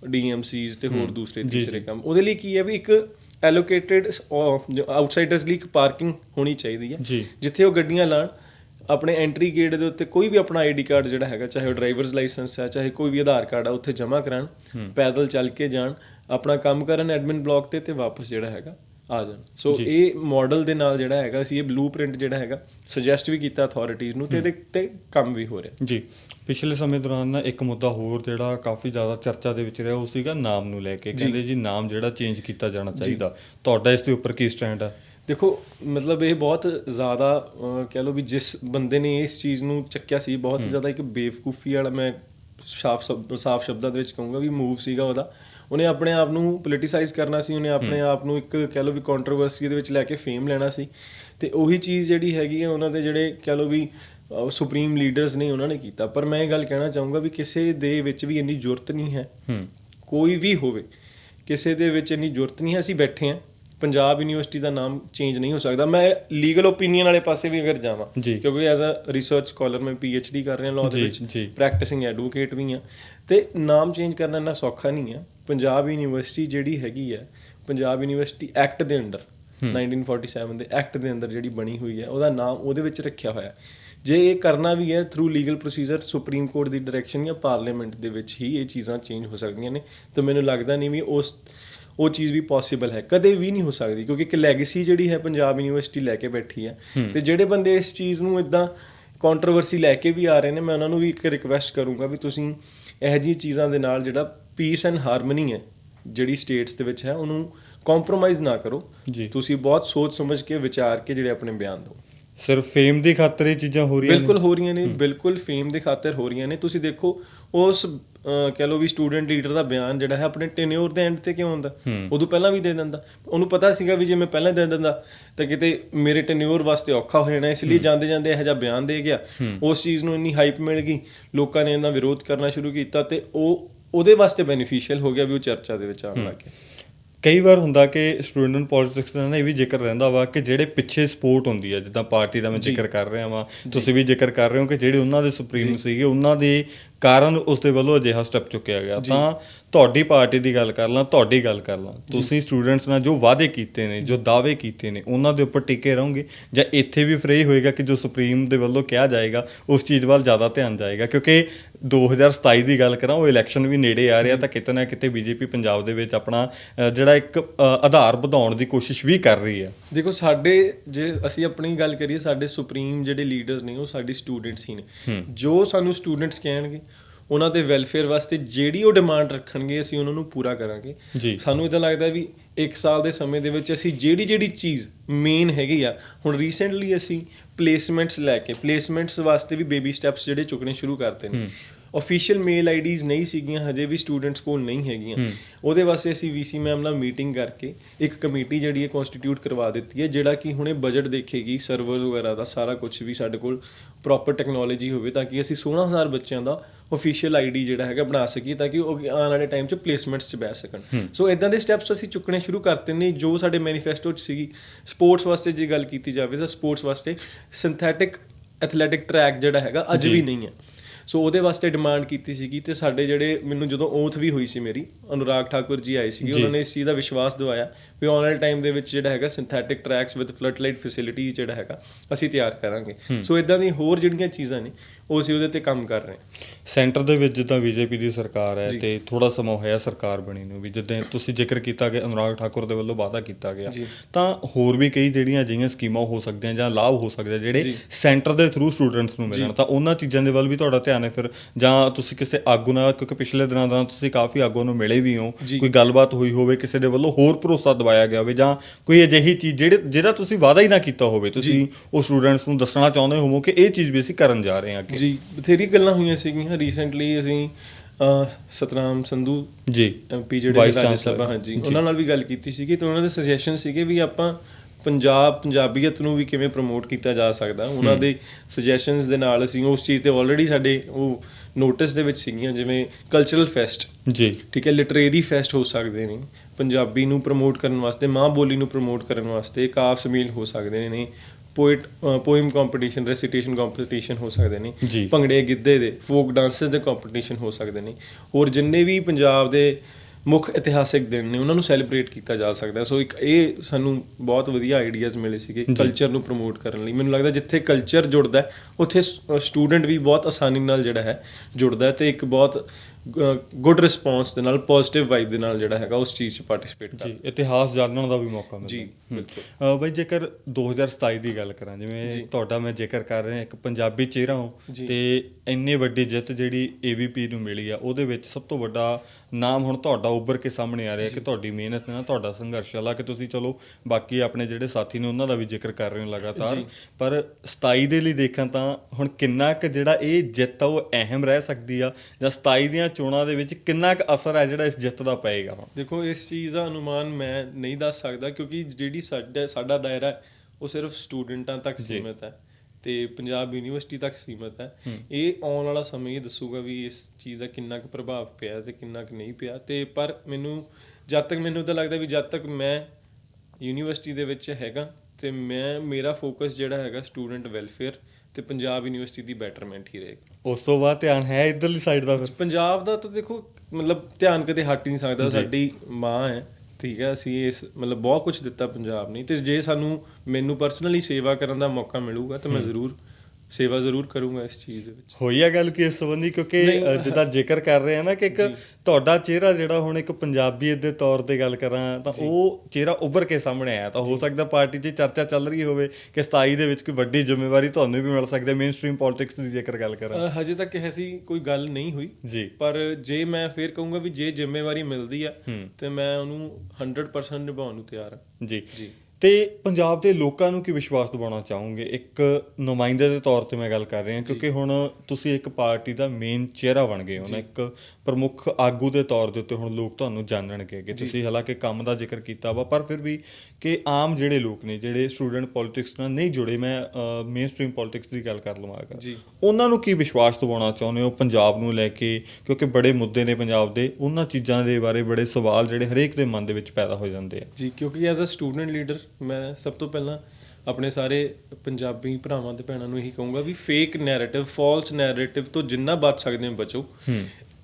ਡੀਐਮਸੀਜ਼ ਤੇ ਹੋਰ ਦੂਸਰੇ ਤੀਸਰੇ ਕੰਮ। ਉਹਦੇ ਲਈ ਕੀ ਹੈ ਵੀ ਇੱਕ ਐਲੋਕੇਟਿਡ ਆਊਟਸਾਈਡਰਸ ਲਈ ਇੱਕ ਪਾਰਕਿੰਗ ਹੋਣੀ ਚਾਹੀਦੀ ਹੈ। ਜਿੱਥੇ ਉਹ ਗੱਡੀਆਂ ਲਾਣ ਆਪਣੇ ਐਂਟਰੀ ਗੇਟ ਦੇ ਉੱਤੇ ਕੋਈ ਵੀ ਆਪਣਾ ਆਈਡੀ ਕਾਰਡ ਜਿਹੜਾ ਹੈਗਾ ਚਾਹੇ ਉਹ ਡਰਾਈਵਰਸ ਲਾਇਸੈਂਸ ਹੈ ਚਾਹੇ ਕੋਈ ਵੀ ਆਧਾਰ ਕਾਰਡ ਆ ਉੱਥੇ ਜਮ੍ਹਾਂ ਕਰਾਣ ਪੈਦਲ ਚੱਲ ਕੇ ਜਾਣ ਆਪਣਾ ਕੰਮ ਕਰਨ ਐਡਮਿਨ ਬਲਾਕ ਤੇ ਤੇ ਵਾਪਸ ਜਿਹੜਾ ਹੈਗਾ ਆ ਜਾਣ। ਸੋ ਇਹ ਮਾਡਲ ਦੇ ਨਾਲ ਜਿਹੜਾ ਹੈਗਾ ਅਸੀਂ ਇਹ ਬਲੂਪ੍ਰਿੰਟ ਜਿਹੜਾ ਹੈਗਾ ਸੁਜੈਸਟ ਵੀ ਕੀਤਾ ਅਥਾਰਟੀਜ਼ ਨੂੰ ਤੇ ਇਹਦੇ ਤੇ ਕੰਮ ਵੀ ਹੋ ਰਿਹਾ। ਜੀ। ਪਿਛਲੇ ਸਮੇਂ ਦੌਰਾਨ ਨਾ ਇੱਕ ਮੁੱਦਾ ਹੋਰ ਜਿਹੜਾ ਕਾਫੀ ਜ਼ਿਆਦਾ ਚਰਚਾ ਦੇ ਵਿੱਚ ਰਿਹਾ ਉਹ ਸੀਗਾ ਨਾਮ ਨੂੰ ਲੈ ਕੇ। ਕਹਿੰਦੇ ਜੀ ਨਾਮ ਜਿਹੜਾ ਚੇਂਜ ਕੀਤਾ ਜਾਣਾ ਚਾਹੀਦਾ। ਤੁਹਾਡਾ ਇਸ ਦੇ ਉੱਪਰ ਕੀ ਸਟੈਂਡ ਹੈ ਦੇਖੋ ਮਤਲਬ ਇਹ ਬਹੁਤ ਜ਼ਿਆਦਾ ਕਹਿ ਲਓ ਵੀ ਜਿਸ ਬੰਦੇ ਨੇ ਇਸ ਚੀਜ਼ ਨੂੰ ਚੱਕਿਆ ਸੀ ਬਹੁਤ ਹੀ। ਜ਼ਿਆਦਾ ਇੱਕ ਬੇਵਕੂਫੀ ਵਾਲਾ ਮੈਂ ਸਾਫ਼ ਸਾਫ਼ ਸ਼ਬਦਾਂ ਦੇ ਵਿੱਚ ਕਹੂੰਗਾ ਵੀ ਮੂਵ ਸੀਗਾ ਉਹਦਾ। ਉਹਨੇ ਆਪਣੇ ਆਪ ਨੂੰ ਪੋਲਿਟਿਸਾਈਜ਼ ਕਰਨਾ ਸੀ ਉਹਨੇ ਆਪਣੇ ਆਪ ਨੂੰ ਇੱਕ ਕਹਿ ਲਓ ਵੀ ਕੰਟਰੋਵਰਸੀ ਦੇ ਵਿੱਚ ਲੈ ਕੇ ਫੇਮ ਲੈਣਾ ਸੀ। ਤੇ ਉਹੀ ਚੀਜ਼ ਜਿਹੜੀ ਹੈਗੀ ਹੈ ਉਹਨਾਂ ਦੇ ਜਿਹੜੇ ਕਹਿ ਲਓ ਵੀ ਸੁਪਰੀਮ ਲੀਡਰਸ ਨੇ ਉਹਨਾਂ ਨੇ ਕੀਤਾ। ਪਰ ਮੈਂ ਇਹ ਗੱਲ ਕਹਿਣਾ ਚਾਹੂੰਗਾ ਵੀ ਕਿਸੇ ਦੇ ਵਿੱਚ ਵੀ ਇੰਨੀ ਜ਼ਰੂਰਤ ਨਹੀਂ ਹੈ। ਹੂੰ। ਕੋਈ ਵੀ ਹੋਵੇ ਕਿਸੇ ਦੇ ਵਿੱਚ ਇੰਨੀ ਜ਼ਰੂਰਤ ਨਹੀਂ ਹੈ। ਅਸੀਂ ਬੈਠੇ ਹਾਂ। ਪੰਜਾਬ ਯੂਨੀਵਰਸਿਟੀ ਦਾ ਨਾਮ ਚੇਂਜ ਨਹੀਂ ਹੋ ਸਕਦਾ। ਮੈਂ ਲੀਗਲ ਓਪੀਨੀਅਨ ਵਾਲੇ ਪਾਸੇ ਵੀ ਅਗਰ ਜਾਵਾਂ। ਕਿਉਂਕਿ ਐਜ਼ ਅ ਰਿਸਰਚ ਸਕਾਲਰ ਮੈਂ ਡੀ ਕਰ ਰਿਹਾ ਲਾਅ ਦੇ ਵਿੱਚ। ਪ੍ਰੈਕਟਿਸਿੰਗ ਐਡਵੋਕੇਟ ਵੀ ਹਾਂ। ਤੇ ਨਾਮ ਚੇਂਜ ਕਰਨਾ ਇੰਨਾ ਸੌਖਾ ਨਹੀਂ ਹੈ। ਪੰਜਾਬ ਯੂਨੀਵਰਸਿਟੀ ਜਿਹੜੀ ਹੈਗੀ ਹੈ ਪੰਜਾਬ ਯੂਨੀਵਰਸਿਟੀ ਐਕਟ ਦੇ ਅੰਡਰ 1947 ਦੇ ਐਕਟ ਦੇ ਅੰਦਰ ਜਿਹੜੀ ਬਣੀ ਹੋਈ ਹੈ ਉਹਦਾ ਨਾਮ ਉਹਦੇ ਵਿੱਚ ਰੱਖਿਆ ਹੋਇਆ ਹੈ। ਜੇ ਇਹ ਕਰਨਾ ਵੀ ਹੈ through legal procedure supreme court ਦੀ ਡਾਇਰੈਕਸ਼ਨ ਜਾਂ ਪਾਰਲੀਮੈਂਟ ਦੇ ਵਿੱਚ ਹੀ ਇਹ ਚੀਜ਼ਾਂ ਚੇਂਜ ਹੋ ਸਕਦੀਆਂ ਨੇ। ਤਾਂ ਮੈਨੂੰ ਲੱਗਦਾ ਨਹੀਂ ਵੀ ਉਸ ਉਹ ਚੀਜ਼ ਵੀ ਪੋਸੀਬਲ ਹੈ। ਕਦੇ ਵੀ ਨਹੀਂ ਹੋ ਸਕਦੀ ਕਿਉਂਕਿ ਇੱਕ ਲੈਗੇਸੀ ਜਿਹੜੀ ਹੈ ਪੰਜਾਬ ਯੂਨੀਵਰਸਿਟੀ ਲੈ ਕੇ ਬੈਠੀ ਹੈ। ਤੇ ਜਿਹੜੇ ਬੰਦੇ ਇਸ ਚੀਜ਼ ਨੂੰ ਇਦਾਂ ਕੰਟਰੋਵਰਸੀ ਲੈ ਕੇ ਵੀ ਆ ਰਹੇ ਨੇ ਮੈਂ ਉਹਨਾਂ ਨੂੰ ਵੀ ਇੱਕ ਰਿਕਵੈਸਟ ਕਰੂੰਗਾ ਵੀ ਤੁਸੀਂ ਇਹੋ ਜਿਹੀ ਚੀਜ਼ਾਂ ਦੇ ਨਾਲ ਜਿਹੜਾ ਪੀਸ ਐਂਡ ਹਾਰਮਨੀ ਹੈ ਜਿਹੜੀ ਸਟੇਟਸ ਦੇ ਵਿੱਚ ਹੈ ਉਹਨੂੰ ਕੰਪਰੋਮਾਈਜ਼ ਨਾ ਕਰੋ। ਜੀ। ਤੁਸੀਂ ਬਹੁਤ ਸੋਚ ਸਮਝ ਕੇ ਵਿਚਾਰ ਕੇ ਜਿਹੜੇ ਆਪਣੇ ਬਿਆਨ ਦਿਓ। ਸਿਰਫ ਫੇਮ ਦੀ ਖਾਤਰ ਇਹ ਚੀਜ਼ਾਂ ਹੋ ਰਹੀਆਂ ਨੇ? ਬਿਲਕੁਲ ਹੋ ਰਹੀਆਂ ਨੇ ਬਿਲਕੁਲ ਫੇਮ ਦੇ ਖਾਤਰ ਹੋ ਰਹੀਆਂ ਨੇ। ਤੁਸੀਂ ਦੇਖੋ ਉਸ ਕਹਿ ਲਓ ਵੀ ਸਟੂਡੈਂਟ ਲੀਡਰ ਦਾ ਬਿਆਨ ਜਿਹੜਾ ਹੈ ਆਪਣੇ ਟੈਨਿਓਰ ਦੇ ਐਂਡ ਤੇ ਕਿਉਂ ਹੁੰਦਾ? ਉਦੋਂ ਪਹਿਲਾਂ ਵੀ ਦੇ ਦਿੰਦਾ। ਉਹਨੂੰ ਪਤਾ ਸੀਗਾ ਵੀ ਜੇ ਮੈਂ ਪਹਿਲਾਂ ਦੇ ਦਿੰਦਾ ਤਾਂ ਕਿਤੇ ਮੇਰੇ ਟੈਨਿਓਰ ਵਾਸਤੇ ਔਖਾ ਹੋ ਜਾਣਾ ਇਸ ਲਈ ਜਾਂਦੇ ਜਾਂਦੇ ਇਹੋ ਜਿਹਾ ਬਿਆਨ ਦੇ ਗਿਆ। ਉਸ ਚੀਜ਼ ਨੂੰ ਇੰਨੀ ਹਾਈਪ ਮਿਲ ਗਈ ਲੋਕਾਂ ਨੇ ਇਹਦਾ ਵਿਰੋਧ ਕਰਨਾ ਸ਼ੁਰੂ ਕੀਤਾ ਤੇ ਉਹ ਉਹਦੇ ਵਾਸਤੇ ਬੈਨੀਫੀਸ਼ੀਅਲ ਹੋ ਗਿਆ ਵੀ ਉਹ ਚਰਚਾ ਦੇ ਵਿੱਚ ਆਉਣ ਲੱਗ ਗਿਆ। ਕਈ ਵਾਰ ਹੁੰਦਾ ਕਿ ਸਟੂਡੈਂਟ ਪੋਲਿਟਿਕਸ ਦਾ ਨਾ ਇਹ ਵੀ ਜ਼ਿਕਰ ਰਹਿੰਦਾ ਵਾ ਕਿ ਜਿਹੜੇ ਪਿੱਛੇ ਸਪੋਰਟ ਹੁੰਦੀ ਹੈ ਜਿੱਦਾਂ ਪਾਰਟੀ ਦਾ ਮੈਂ ਜ਼ਿਕਰ ਕਰ ਰਿਹਾ ਵਾਂ ਤੁਸੀਂ ਵੀ ਜ਼ਿਕਰ ਕਰ ਰਹੇ ਹੋ ਕਿ ਜਿਹੜੇ ਉਹਨਾਂ ਦੇ ਸੁਪਰੀਮ ਸੀਗੇ ਉਹਨਾਂ ਦੇ ਕਾਰਨ ਉਸ ਦੇ ਵੱਲੋਂ ਅਜਿਹਾ ਸਟੈਪ ਚੁੱਕਿਆ ਗਿਆ। ਤਾਂ ਤੁਹਾਡੀ ਪਾਰਟੀ ਦੀ ਗੱਲ ਕਰ ਲਾਂ ਤੁਹਾਡੀ ਗੱਲ ਕਰ ਲਾਂ। ਤੁਸੀਂ ਸਟੂਡੈਂਟਸ ਨਾਲ ਜੋ ਵਾਅਦੇ ਕੀਤੇ ਨੇ ਜੋ ਦਾਅਵੇ ਕੀਤੇ ਨੇ ਉਹਨਾਂ ਦੇ ਉੱਪਰ ਟਿਕੇ ਰਹੋਗੇ ਜਾਂ ਇੱਥੇ ਵੀ ਫਰੇਈ ਹੋਏਗਾ ਕਿ ਜੋ ਸੁਪਰੀਮ ਦੇ ਵੱਲੋਂ ਕਿਹਾ ਜਾਏਗਾ ਉਸ ਚੀਜ਼ ਵੱਲ ਜ਼ਿਆਦਾ ਧਿਆਨ ਜਾਏਗਾ? ਕਿਉਂਕਿ 2027 ਦੀ ਗੱਲ ਕਰਾਂ ਉਹ ਇਲੈਕਸ਼ਨ ਵੀ ਨੇੜੇ ਆ ਰਿਹਾ ਤਾਂ ਕਿਤੇ ਨਾ ਕਿਤੇ ਬੀਜੇਪੀ ਪੰਜਾਬ ਦੇ ਵਿੱਚ ਆਪਣਾ ਜਿਹੜਾ ਇੱਕ ਆਧਾਰ ਵਧਾਉਣ ਦੀ ਕੋਸ਼ਿਸ਼ ਵੀ ਕਰ ਰਹੀ ਹੈ। ਦੇਖੋ ਸਾਡੇ ਜੇ ਅਸੀਂ ਆਪਣੀ ਗੱਲ ਕਰੀਏ ਸਾਡੇ ਸੁਪਰੀਮ ਜਿਹੜੇ ਲੀਡਰਸ ਨੇ ਉਹ ਸਾਡੇ ਸਟੂਡੈਂਟਸ ਹੀ ਨੇ। ਜੋ ਸਾਨੂੰ ਸਟੂਡੈਂਟਸ ਕਹਿਣਗੇ ਉਹਨਾਂ ਦੇ ਵੈਲਫੇਅਰ ਵਾਸਤੇ ਜਿਹੜੀ ਉਹ ਡਿਮਾਂਡ ਰੱਖਣਗੇ ਅਸੀਂ ਉਹਨਾਂ ਨੂੰ ਪੂਰਾ ਕਰਾਂਗੇ। ਸਾਨੂੰ ਇਦਾਂ ਲੱਗਦਾ ਵੀ ਇੱਕ ਸਾਲ ਦੇ ਸਮੇਂ ਦੇ ਵਿੱਚ ਅਸੀਂ ਜਿਹੜੀ ਜਿਹੜੀ ਚੀਜ਼ ਮੇਨ ਹੈਗੀ ਆ ਹੁਣ ਰੀਸੈਂਟਲੀ ਅਸੀਂ ਪਲੇਸਮੈਂਟਸ ਲੈ ਕੇ ਪਲੇਸਮੈਂਟਸ ਵਾਸਤੇ ਵੀ ਬੇਬੀ ਸਟੈਪਸ ਜਿਹੜੇ ਚੁੱਕਣੇ ਸ਼ੁਰੂ ਕਰਤੇ ਨੇ। ਅਫੀਸ਼ੀਅਲ ਮੇਲ ਆਈਡੀਜ਼ ਨਹੀਂ ਸੀਗੀਆਂ ਹਜੇ ਵੀ ਸਟੂਡੈਂਟਸ ਕੋਲ ਨਹੀਂ ਹੈਗੀਆਂ। ਉਹਦੇ ਵਾਸਤੇ ਅਸੀਂ ਵੀਸੀ ਮੈਮ ਨਾਲ ਮੀਟਿੰਗ ਕਰਕੇ ਇੱਕ ਕਮੇਟੀ ਜਿਹੜੀ ਹੈ ਕਨਸਟੀਟਿਊਟ ਕਰਵਾ ਦਿੱਤੀ ਹੈ ਜਿਹੜਾ ਕਿ ਹੁਣੇ ਬਜਟ ਦੇਖੇਗੀ ਸਰਵਰਸ ਵਗੈਰਾ ਦਾ ਸਾਰਾ ਕੁਝ ਵੀ ਸਾਡੇ ਕੋਲ ਪ੍ਰੋਪਰ ਟੈਕਨੋਲੋਜੀ ਹੋਵੇ ਤਾਂ ਕਿ ਅਸੀਂ 16000 ਬੱਚਿਆਂ ਦਾ ਅਫੀਸ਼ੀਅਲ ਆਈਡੀ ਜਿਹੜਾ ਹੈਗਾ ਬਣਾ ਸਕੀਏ ਤਾਂ ਕਿ ਉਹ ਆਉਣ ਵਾਲੇ ਟਾਈਮ 'ਚ ਪਲੇਸਮੈਂਟਸ 'ਚ ਬਹਿ ਸਕਣ। ਸੋ ਇਦਾਂ ਦੇ ਸਟੈਪਸ ਅਸੀਂ ਚੁੱਕਣੇ ਸ਼ੁਰੂ ਕਰਤੇ ਨੇ ਜੋ ਸਾਡੇ ਮੈਨੀਫੈਸਟੋ 'ਚ ਸੀਗੀ। ਸਪੋਰਟਸ ਵਾਸਤੇ ਜੇ ਗੱਲ ਕੀਤੀ ਜਾਵੇ ਤਾਂ ਸਪੋਰਟਸ ਵਾਸਤੇ ਸਿੰਥੈਟਿਕ ਐਥਲੈਟਿਕ ਟਰੈਕ ਜਿਹੜਾ ਹੈਗਾ ਅੱਜ ਵੀ ਨਹੀਂ ਹੈ। ਸੋ ਉਹਦੇ ਵਾਸਤੇ ਡਿਮਾਂਡ ਕੀਤੀ ਸੀਗੀ ਤੇ ਸਾਡੇ ਜਿਹੜੇ ਮੈਨੂੰ ਜਦੋਂ ਓਥ ਵੀ ਹੋਈ ਸੀ ਮੇਰੀ ਅਨੁਰਾਗ ਠਾਕੁਰ ਜੀ ਆਏ ਸੀਗੇ। ਉਹਨਾਂ ਨੇ ਇਸ ਚੀਜ਼ ਦਾ ਵਿਸ਼ਵਾਸ ਦਿਵਾਇਆ ਵੀ ਆਉਣ ਵਾਲੇ ਟਾਈਮ ਦੇ ਵਿੱਚ ਜਿਹੜਾ ਹੈਗਾ synthetic tracks with flood facility ਜਿਹੜਾ ਹੈਗਾ ਅਸੀਂ ਤਿਆਰ ਕਰਾਂਗੇ। ਸੋ ਇਦਾਂ ਦੀ ਹੋਰ ਜਿਹੜੀਆਂ ਚੀਜ਼ਾਂ ਨੇ ਉਹ ਅਸੀਂ ਉਹਦੇ ਤੇ ਕੰਮ ਕਰ ਰਹੇ ਹਾਂ। ਸੈਂਟਰ ਦੇ ਵਿੱਚ ਜਿੱਦਾਂ ਬੀਜੇਪੀ ਦੀ ਸਰਕਾਰ ਹੈ ਤੇ ਥੋੜਾ ਸਮਾਂ ਹੋਇਆ ਸਰਕਾਰ ਬਣੀ ਨੂੰ ਵੀ ਜਿੱਦਾਂ ਤੁਸੀਂ ਜ਼ਿਕਰ ਕੀਤਾ ਕਿ ਅਨੁਰਾਗ ਠਾਕੁਰ ਦੇ ਵੱਲੋਂ ਵਾਅਦਾ ਕੀਤਾ ਗਿਆ। ਤਾਂ ਹੋਰ ਵੀ ਕਈ ਜਿਹੜੀਆਂ ਅਜਿਹੀਆਂ ਸਕੀਮਾਂ ਹੋ ਸਕਦੀਆਂ ਜਾਂ ਲਾਭ ਹੋ ਸਕਦੇ ਜਿਹੜੇ। ਸੈਂਟਰ ਦੇ ਥਰੂ ਸਟੂਡੈਂਟਸ ਨੂੰ ਮਿਲਣ। ਤਾਂ ਉਹਨਾਂ ਚੀਜ਼ਾਂ ਦੇ ਵੱਲ ਵੀ ਤੁਹਾਡਾ ਧਿਆਨ ਹੈ ਫਿਰ ਜਾਂ ਤੁਸੀਂ ਕਿਸੇ ਆਗੂ ਨਾਲ ਕਿਉਂਕਿ ਪਿਛਲੇ ਦਿਨਾਂ ਦਾ ਤੁਸੀਂ ਕਾਫੀ ਆਗੂ ਨੂੰ ਮਿਲੇ ਵੀ ਹੋ। ਕੋਈ ਗੱਲਬਾਤ ਹੋਈ ਹੋਵੇ ਕਿਸੇ ਦੇ ਵੱਲੋਂ ਹੋਰ ਭਰੋਸਾ ਦਿਵਾਇਆ ਗਿਆ ਹੋਵੇ ਜਾਂ ਕੋਈ ਅਜਿਹੀ ਚੀਜ਼ ਜਿਹੜੇ ਜਿਹੜਾ ਤੁਸੀਂ ਵਾਅਦਾ ਹੀ ਨਾ ਕੀਤਾ ਹੋਵੇ ਤੁਸੀਂ ਉਹ ਸਟੂਡੈਂਟਸ ਨੂੰ ਦੱਸਣਾ ਚਾਹੁੰਦੇ ਹੋਵੋ ਕਿ ਇਹ ਚੀਜ਼ ਵੀ ਅਸੀਂ ਕਰਨ ਜਾ ਰਹੇ ਹਾਂ ਅੱਗੇ। ਜੀ ਬਥੇਰੀ ਗੱਲਾਂ ਹੋਈਆਂ ਸੀਗੀਆਂ ਰੀਸੈਂਟਲੀ ਅਸੀਂ ਸਤਨਾਮ ਸੰਧੂ ਜੀ। ਐਮਪੀ ਜਿਹੜੇ ਰਾਜ ਸਭਾ ਹਾਂਜੀ ਉਹਨਾਂ ਨਾਲ ਵੀ ਗੱਲ ਕੀਤੀ ਸੀਗੀ ਤੇ ਉਹਨਾਂ ਦੇ ਸੁਜੈਸ਼ਨ ਸੀਗੇ ਵੀ ਆਪਾਂ ਪੰਜਾਬ ਪੰਜਾਬੀਅਤ ਨੂੰ ਵੀ ਕਿਵੇਂ ਪ੍ਰਮੋਟ ਕੀਤਾ ਜਾ ਸਕਦਾ। ਉਹਨਾਂ ਦੇ ਸੁਜੈਸ਼ਨਸ ਦੇ ਨਾਲ ਅਸੀਂ ਉਸ ਚੀਜ਼ ਤੇ ਆਲਰੇਡੀ ਸਾਡੇ ਉਹ ਨੋਟਿਸ ਦੇ ਵਿੱਚ ਸੀਗੀਆਂ ਜਿਵੇਂ ਕਲਚਰਲ ਫੈਸਟ ਜੀ ਠੀਕ ਹੈ ਲਿਟਰੇਰੀ ਫੈਸਟ ਹੋ ਸਕਦੇ ਨੇ ਪੰਜਾਬੀ ਨੂੰ ਪ੍ਰਮੋਟ ਕਰਨ ਵਾਸਤੇ ਮਾਂ ਬੋਲੀ ਨੂੰ ਪ੍ਰਮੋਟ ਕਰਨ ਵਾਸਤੇ ਕਾਫ ਸਮੀਲ ਹੋ ਸਕਦੇ ਨੇ poet poem competition recitation competition ਹੋ ਸਕਦੇ ਨੇ। ਭੰਗੜੇ ਗਿੱਧੇ ਦੇ ਫੋਕ ਡਾਂਸਸ ਦੇ ਕੰਪੀਟੀਸ਼ਨ ਹੋ ਸਕਦੇ ਨੇ ਹੋਰ ਜਿੰਨੇ ਵੀ ਪੰਜਾਬ ਦੇ ਮੁੱਖ ਇਤਿਹਾਸਿਕ ਦਿਨ ਨੇ ਉਹਨਾਂ ਨੂੰ ਸੈਲੀਬ੍ਰੇਟ ਕੀਤਾ ਜਾ ਸਕਦਾ। ਸੋ ਇੱਕ ਇਹ ਸਾਨੂੰ ਬਹੁਤ ਵਧੀਆ ਆਈਡੀਆਜ਼ ਮਿਲੇ ਸੀਗੇ ਕਲਚਰ ਨੂੰ ਪ੍ਰਮੋਟ ਕਰਨ ਲਈ ਮੈਨੂੰ ਲੱਗਦਾ ਜਿੱਥੇ ਕਲਚਰ ਜੁੜਦਾ ਉੱਥੇ ਸਟੂਡੈਂਟ ਵੀ ਬਹੁਤ ਆਸਾਨੀ ਨਾਲ ਜਿਹੜਾ ਹੈ ਜੁੜਦਾ ਤੇ ਇੱਕ ਬਹੁਤ ਗੁੱਡ ਰਿਸਪੌਂਸ ਦੇ ਨਾਲ ਪੋਜ਼ਿਟਿਵ ਵਾਈਬ ਦੇ ਨਾਲ ਜਿਹੜਾ ਹੈਗਾ ਉਸ ਚੀਜ਼ 'ਚ ਪਾਰਟਿਸਿਪੇਟ ਕਰਦਾ ਜੀ ਇਤਿਹਾਸ ਜਾਣਨ ਦਾ ਵੀ ਮੌਕਾ ਮਿਲਦਾ। ਜੀ। ਬਿਲਕੁਲ। ਬਾਈ ਜੇਕਰ 2027 ਦੀ ਗੱਲ ਕਰਾਂ ਜਿਵੇਂ ਤੁਹਾਡਾ ਮੈਂ ਜ਼ਿਕਰ ਕਰ ਰਿਹਾ ਇੱਕ ਪੰਜਾਬੀ ਚਿਹਰਾ ਹਾਂ। ਤੇ ਇੰਨੀ ਵੱਡੀ ਜਿੱਤ ਜਿਹੜੀ AVP ਨੂੰ ਮਿਲੀ ਆ ਉਹਦੇ ਵਿੱਚ ਸਭ ਤੋਂ ਵੱਡਾ ਨਾਮ ਹੁਣ ਤੁਹਾਡਾ ਉੱਭਰ ਕੇ ਸਾਹਮਣੇ ਆ ਰਿਹਾ ਕਿ ਤੁਹਾਡੀ ਮਿਹਨਤ ਨਾਲ ਤੁਹਾਡਾ ਸੰਘਰਸ਼ ਹਾਲਾ ਕਿ ਤੁਸੀਂ ਚਲੋ ਬਾਕੀ ਆਪਣੇ ਜਿਹੜੇ ਸਾਥੀ ਨੇ ਉਹਨਾਂ ਦਾ ਵੀ ਜ਼ਿਕਰ ਕਰ ਰਹੇ ਹੋ ਲਗਾਤਾਰ। ਪਰ 27 ਦੇ ਲਈ ਦੇਖਾਂ ਤਾਂ ਹੁਣ ਕਿੰਨਾ ਕੁ ਜਿਹੜਾ ਇਹ ਜਿੱਤ ਆ ਉਹ ਅਹਿਮ ਰਹਿ ਸਕਦੀ ਆ ਜਾਂ 27 ਦੀਆਂ ਚੋਣਾਂ ਦੇ ਵਿੱਚ ਕਿੰਨਾ ਕੁ ਅਸਰ ਹੈ ਜਿਹੜਾ ਇਸ ਜਿੱਤ ਦਾ ਪਏਗਾ ਹੁਣ? ਦੇਖੋ ਇਸ ਚੀਜ਼ ਦਾ ਅਨੁਮਾਨ ਮੈਂ ਨਹੀਂ ਦੱਸ ਸਕਦਾ ਕਿਉਂਕਿ ਜਿਹੜੀ ਸਾਡਾ ਸਾਡਾ ਦਾਇਰਾ ਉਹ ਸਿਰਫ ਸਟੂਡੈਂਟਾਂ ਤੱਕ ਸੀਮਿਤ ਹੈ ਤੇ ਪੰਜਾਬ ਯੂਨੀਵਰਸਿਟੀ ਤੱਕ ਸੀਮਿਤ ਹੈ। ਇਹ ਆਉਣ ਵਾਲਾ ਸਮਾਂ ਹੀ ਦੱਸੂਗਾ ਵੀ ਇਸ ਚੀਜ਼ ਦਾ ਕਿੰਨਾ ਕੁ ਪ੍ਰਭਾਵ ਪਿਆ ਤੇ ਕਿੰਨਾ ਕੁ ਨਹੀਂ ਪਿਆ। ਤੇ ਪਰ ਮੈਨੂੰ ਜਦ ਤੱਕ ਮੈਨੂੰ ਤਾਂ ਲੱਗਦਾ ਵੀ ਜਦ ਤੱਕ ਮੈਂ ਯੂਨੀਵਰਸਿਟੀ ਦੇ ਵਿੱਚ ਹੈਗਾ ਤੇ ਮੈਂ ਮੇਰਾ ਫੋਕਸ ਜਿਹੜਾ ਹੈਗਾ ਸਟੂਡੈਂਟ ਵੈਲਫੇਅਰ ਤੇ ਪੰਜਾਬ ਯੂਨੀਵਰਸਿਟੀ ਦੀ ਬੈਟਰਮੈਂਟ ਹੀ ਰਹੇਗਾ। ਉਸ ਤੋਂ ਬਾਅਦ ਧਿਆਨ ਹੈ ਇਧਰਲੀ ਸਾਈਡ ਦਾ ਫਿਰ? ਪੰਜਾਬ ਦਾ ਤਾਂ ਦੇਖੋ ਮਤਲਬ ਧਿਆਨ ਕਦੇ ਹਟ ਹੀ ਨਹੀਂ ਸਕਦਾ ਸਾਡੀ ਮਾਂ ਹੈ ਠੀਕ ਹੈ ਅਸੀਂ ਇਸ ਮਤਲਬ ਬਹੁਤ ਕੁਝ ਦਿੱਤਾ ਪੰਜਾਬ ਨੇ। ਤੇ ਜੇ ਸਾਨੂੰ ਮੈਨੂੰ ਪਰਸਨਲੀ ਸੇਵਾ ਕਰਨ ਦਾ ਮੌਕਾ ਮਿਲੂਗਾ ਤਾਂ ਮੈਂ ਜ਼ਰੂਰ ਸੇਵਾ ਜ਼ਰੂਰ ਕਰੂੰਗਾ ਇਸ ਚੀਜ਼ ਦੇ ਵਿੱਚ। ਹੋਈ ਆ ਗੱਲ ਕਿ ਇਸ ਸੰਬੰਧੀ? ਕਿਉਂਕਿ ਜਿੱਦਾਂ ਜ਼ਿਕਰ ਕਰ ਰਹੇ ਆ ਨਾ ਕਿ ਇੱਕ ਤੁਹਾਡਾ ਚਿਹਰਾ ਜਿਹੜਾ ਹੁਣ ਇੱਕ ਪੰਜਾਬੀਅਤ ਦੇ ਤੌਰ ਤੇ ਗੱਲ ਕਰਾਂ ਤਾਂ ਉਹ ਚਿਹਰਾ ਉੱਭਰ ਕੇ ਸਾਹਮਣੇ ਆਇਆ ਤਾਂ ਹੋ ਸਕਦਾ ਪਾਰਟੀ 'ਚ ਚਰਚਾ ਚੱਲ ਰਹੀ ਹੋਵੇ ਕਿ 27 ਦੇ ਵਿੱਚ ਕੋਈ ਵੱਡੀ ਜ਼ਿੰਮੇਵਾਰੀ ਤੁਹਾਨੂੰ ਵੀ ਮਿਲ ਸਕਦੀ ਹੈ ਮੇਨਸਟ੍ਰੀਮ ਪੋਲਿਟਿਕਸ ਦੀ ਜੇਕਰ ਗੱਲ ਕਰਾਂ। ਹਜੇ ਤੱਕ ਐਸੀ ਕੋਈ ਗੱਲ ਨਹੀਂ ਹੋਈ। ਜੀ। ਪਰ ਜੇ ਮੈਂ ਫੇਰ ਕਹੂੰਗਾ ਵੀ ਜੇ ਜ਼ਿੰਮੇਵਾਰੀ ਮਿਲਦੀ ਆ। ਤੇ ਮੈਂ ਉਹਨੂੰ 100% ਨਿਭਾਉਣ ਨੂੰ ਤਿਆਰ ਹਾਂ ਜੀ। ਜੀ। ਤੇ ਪੰਜਾਬ ਦੇ ਲੋਕਾਂ ਨੂੰ ਕੀ ਵਿਸ਼ਵਾਸ ਦਿਵਾਉਣਾ ਚਾਹੋਗੇ? ਇੱਕ ਨੁਮਾਇੰਦੇ ਦੇ ਤੌਰ ਤੇ ਮੈਂ ਗੱਲ ਕਰ ਰਿਹਾ ਕਿਉਂਕਿ ਹੁਣ ਤੁਸੀਂ ਇੱਕ ਪਾਰਟੀ ਦਾ ਮੇਨ ਚਿਹਰਾ ਬਣ ਗਏ ਹੋ ਨਾ ਇੱਕ ਪ੍ਰਮੁੱਖ ਆਗੂ ਦੇ ਤੌਰ ਦੇ ਉੱਤੇ ਹੁਣ ਲੋਕ ਤੁਹਾਨੂੰ ਜਾਣਨਗੇ ਕਿ ਤੁਸੀਂ ਹਾਲਾਂਕਿ ਕੰਮ ਦਾ ਜ਼ਿਕਰ ਕੀਤਾ ਵਾ ਪਰ ਫਿਰ ਵੀ ਕਿ ਆਮ ਜਿਹੜੇ ਲੋਕ ਨੇ ਜਿਹੜੇ ਸਟੂਡੈਂਟ ਪੋਲਿਟਿਕਸ ਨਾਲ ਨਹੀਂ ਜੁੜੇ ਮੈਂ ਮੇਨ ਸਟ੍ਰੀਮ ਪੋਲਿਟਿਕਸ ਦੀ ਗੱਲ ਕਰ ਲਵਾਂਗਾ ਜੀ। ਉਹਨਾਂ ਨੂੰ ਕੀ ਵਿਸ਼ਵਾਸ ਦਿਵਾਉਣਾ ਚਾਹੁੰਦੇ ਹੋ ਪੰਜਾਬ ਨੂੰ ਲੈ ਕੇ? ਕਿਉਂਕਿ ਬੜੇ ਮੁੱਦੇ ਨੇ ਪੰਜਾਬ ਦੇ ਉਹਨਾਂ ਚੀਜ਼ਾਂ ਦੇ ਬਾਰੇ ਬੜੇ ਸਵਾਲ ਜਿਹੜੇ ਹਰੇਕ ਦੇ ਮਨ ਦੇ ਵਿੱਚ ਪੈਦਾ ਹੋ ਜਾਂਦੇ ਆ। ਜੀ ਕਿਉਂਕਿ ਐਜ਼ ਅ ਸਟੂਡੈਂਟ ਲੀਡਰ ਮੈਂ ਸਭ ਤੋਂ ਪਹਿਲਾਂ ਆਪਣੇ ਸਾਰੇ ਪੰਜਾਬੀ ਭਰਾਵਾਂ ਤੇ ਭੈਣਾਂ ਨੂੰ ਇਹੀ ਕਹੂੰਗਾ ਵੀ ਫੇਕ ਨੈਰੇਟਿਵ ਫਾਲਸ ਨੈਰੇਟਿਵ ਤੋਂ ਜਿੰਨਾ ਬਚ ਸਕਦੇ ਹੋ ਬਚੋ।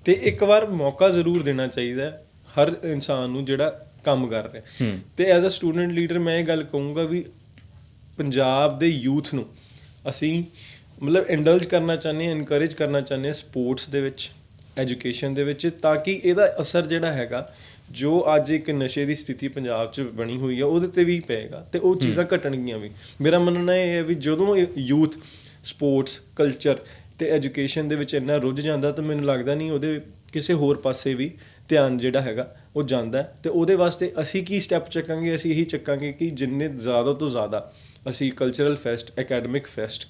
ਤੇ ਇੱਕ ਵਾਰ ਮੌਕਾ ਜ਼ਰੂਰ ਦੇਣਾ ਚਾਹੀਦਾ ਹੈ ਹਰ ਇਨਸਾਨ ਨੂੰ ਜਿਹੜਾ ਕੰਮ ਕਰ ਰਿਹਾ। ਤੇ ਐਜ਼ ਅ ਸਟੂਡੈਂਟ ਲੀਡਰ ਮੈਂ ਇਹ ਗੱਲ ਕਹੂੰਗਾ ਵੀ ਪੰਜਾਬ ਦੇ ਯੂਥ ਨੂੰ ਅਸੀਂ ਮਤਲਬ ਇੰਡਲਜ ਕਰਨਾ ਚਾਹੁੰਦੇ ਹਾਂ ਇਨਕਰੇਜ ਕਰਨਾ ਚਾਹੁੰਦੇ ਹਾਂ ਸਪੋਰਟਸ ਦੇ ਵਿੱਚ ਐਜੂਕੇਸ਼ਨ ਦੇ ਵਿੱਚ ਤਾਂ ਕਿ ਇਹਦਾ ਅਸਰ ਜਿਹੜਾ ਹੈਗਾ ਜੋ ਅੱਜ ਇੱਕ ਨਸ਼ੇ ਦੀ ਸਥਿਤੀ ਪੰਜਾਬ 'ਚ ਬਣੀ ਹੋਈ ਹੈ ਉਹਦੇ ਤੇ ਵੀ ਪਏਗਾ ਤੇ ਉਹ ਚੀਜ਼ਾਂ ਘਟਣਗੀਆਂ ਵੀ। ਮੇਰਾ ਮੰਨਣਾ ਇਹ ਹੈ ਵੀ ਜਦੋਂ ਯੂਥ ਸਪੋਰਟਸ ਕਲਚਰ ਤੇ ਐਜੂਕੇਸ਼ਨ ਦੇ ਵਿੱਚ ਇੰਨਾ ਰੁੱਝ ਜਾਂਦਾ ਤਾਂ ਮੈਨੂੰ ਲੱਗਦਾ ਨਹੀਂ ਉਹਦੇ ਕਿਸੇ ਹੋਰ ਪਾਸੇ ਵੀ ਧਿਆਨ ਜਿਹੜਾ ਹੈਗਾ ਉਹ ਜਾਂਦਾ ਤੇ ਉਹਦੇ ਵਾਸਤੇ ਅਸੀਂ ਕੀ ਸਟੈਪ ਚੱਕਾਂਗੇ? ਅਸੀਂ ਇਹੀ ਚੱਕਾਂਗੇ ਕਿ ਜਿੰਨੇ ਜ਼ਿਆਦਾ ਤੋਂ ਜ਼ਿਆਦਾ ਅਸੀਂ ਕਲਚਰਲ ਫੈਸਟ ਐਕੈਡਮਿਕ ਫੈਸਟ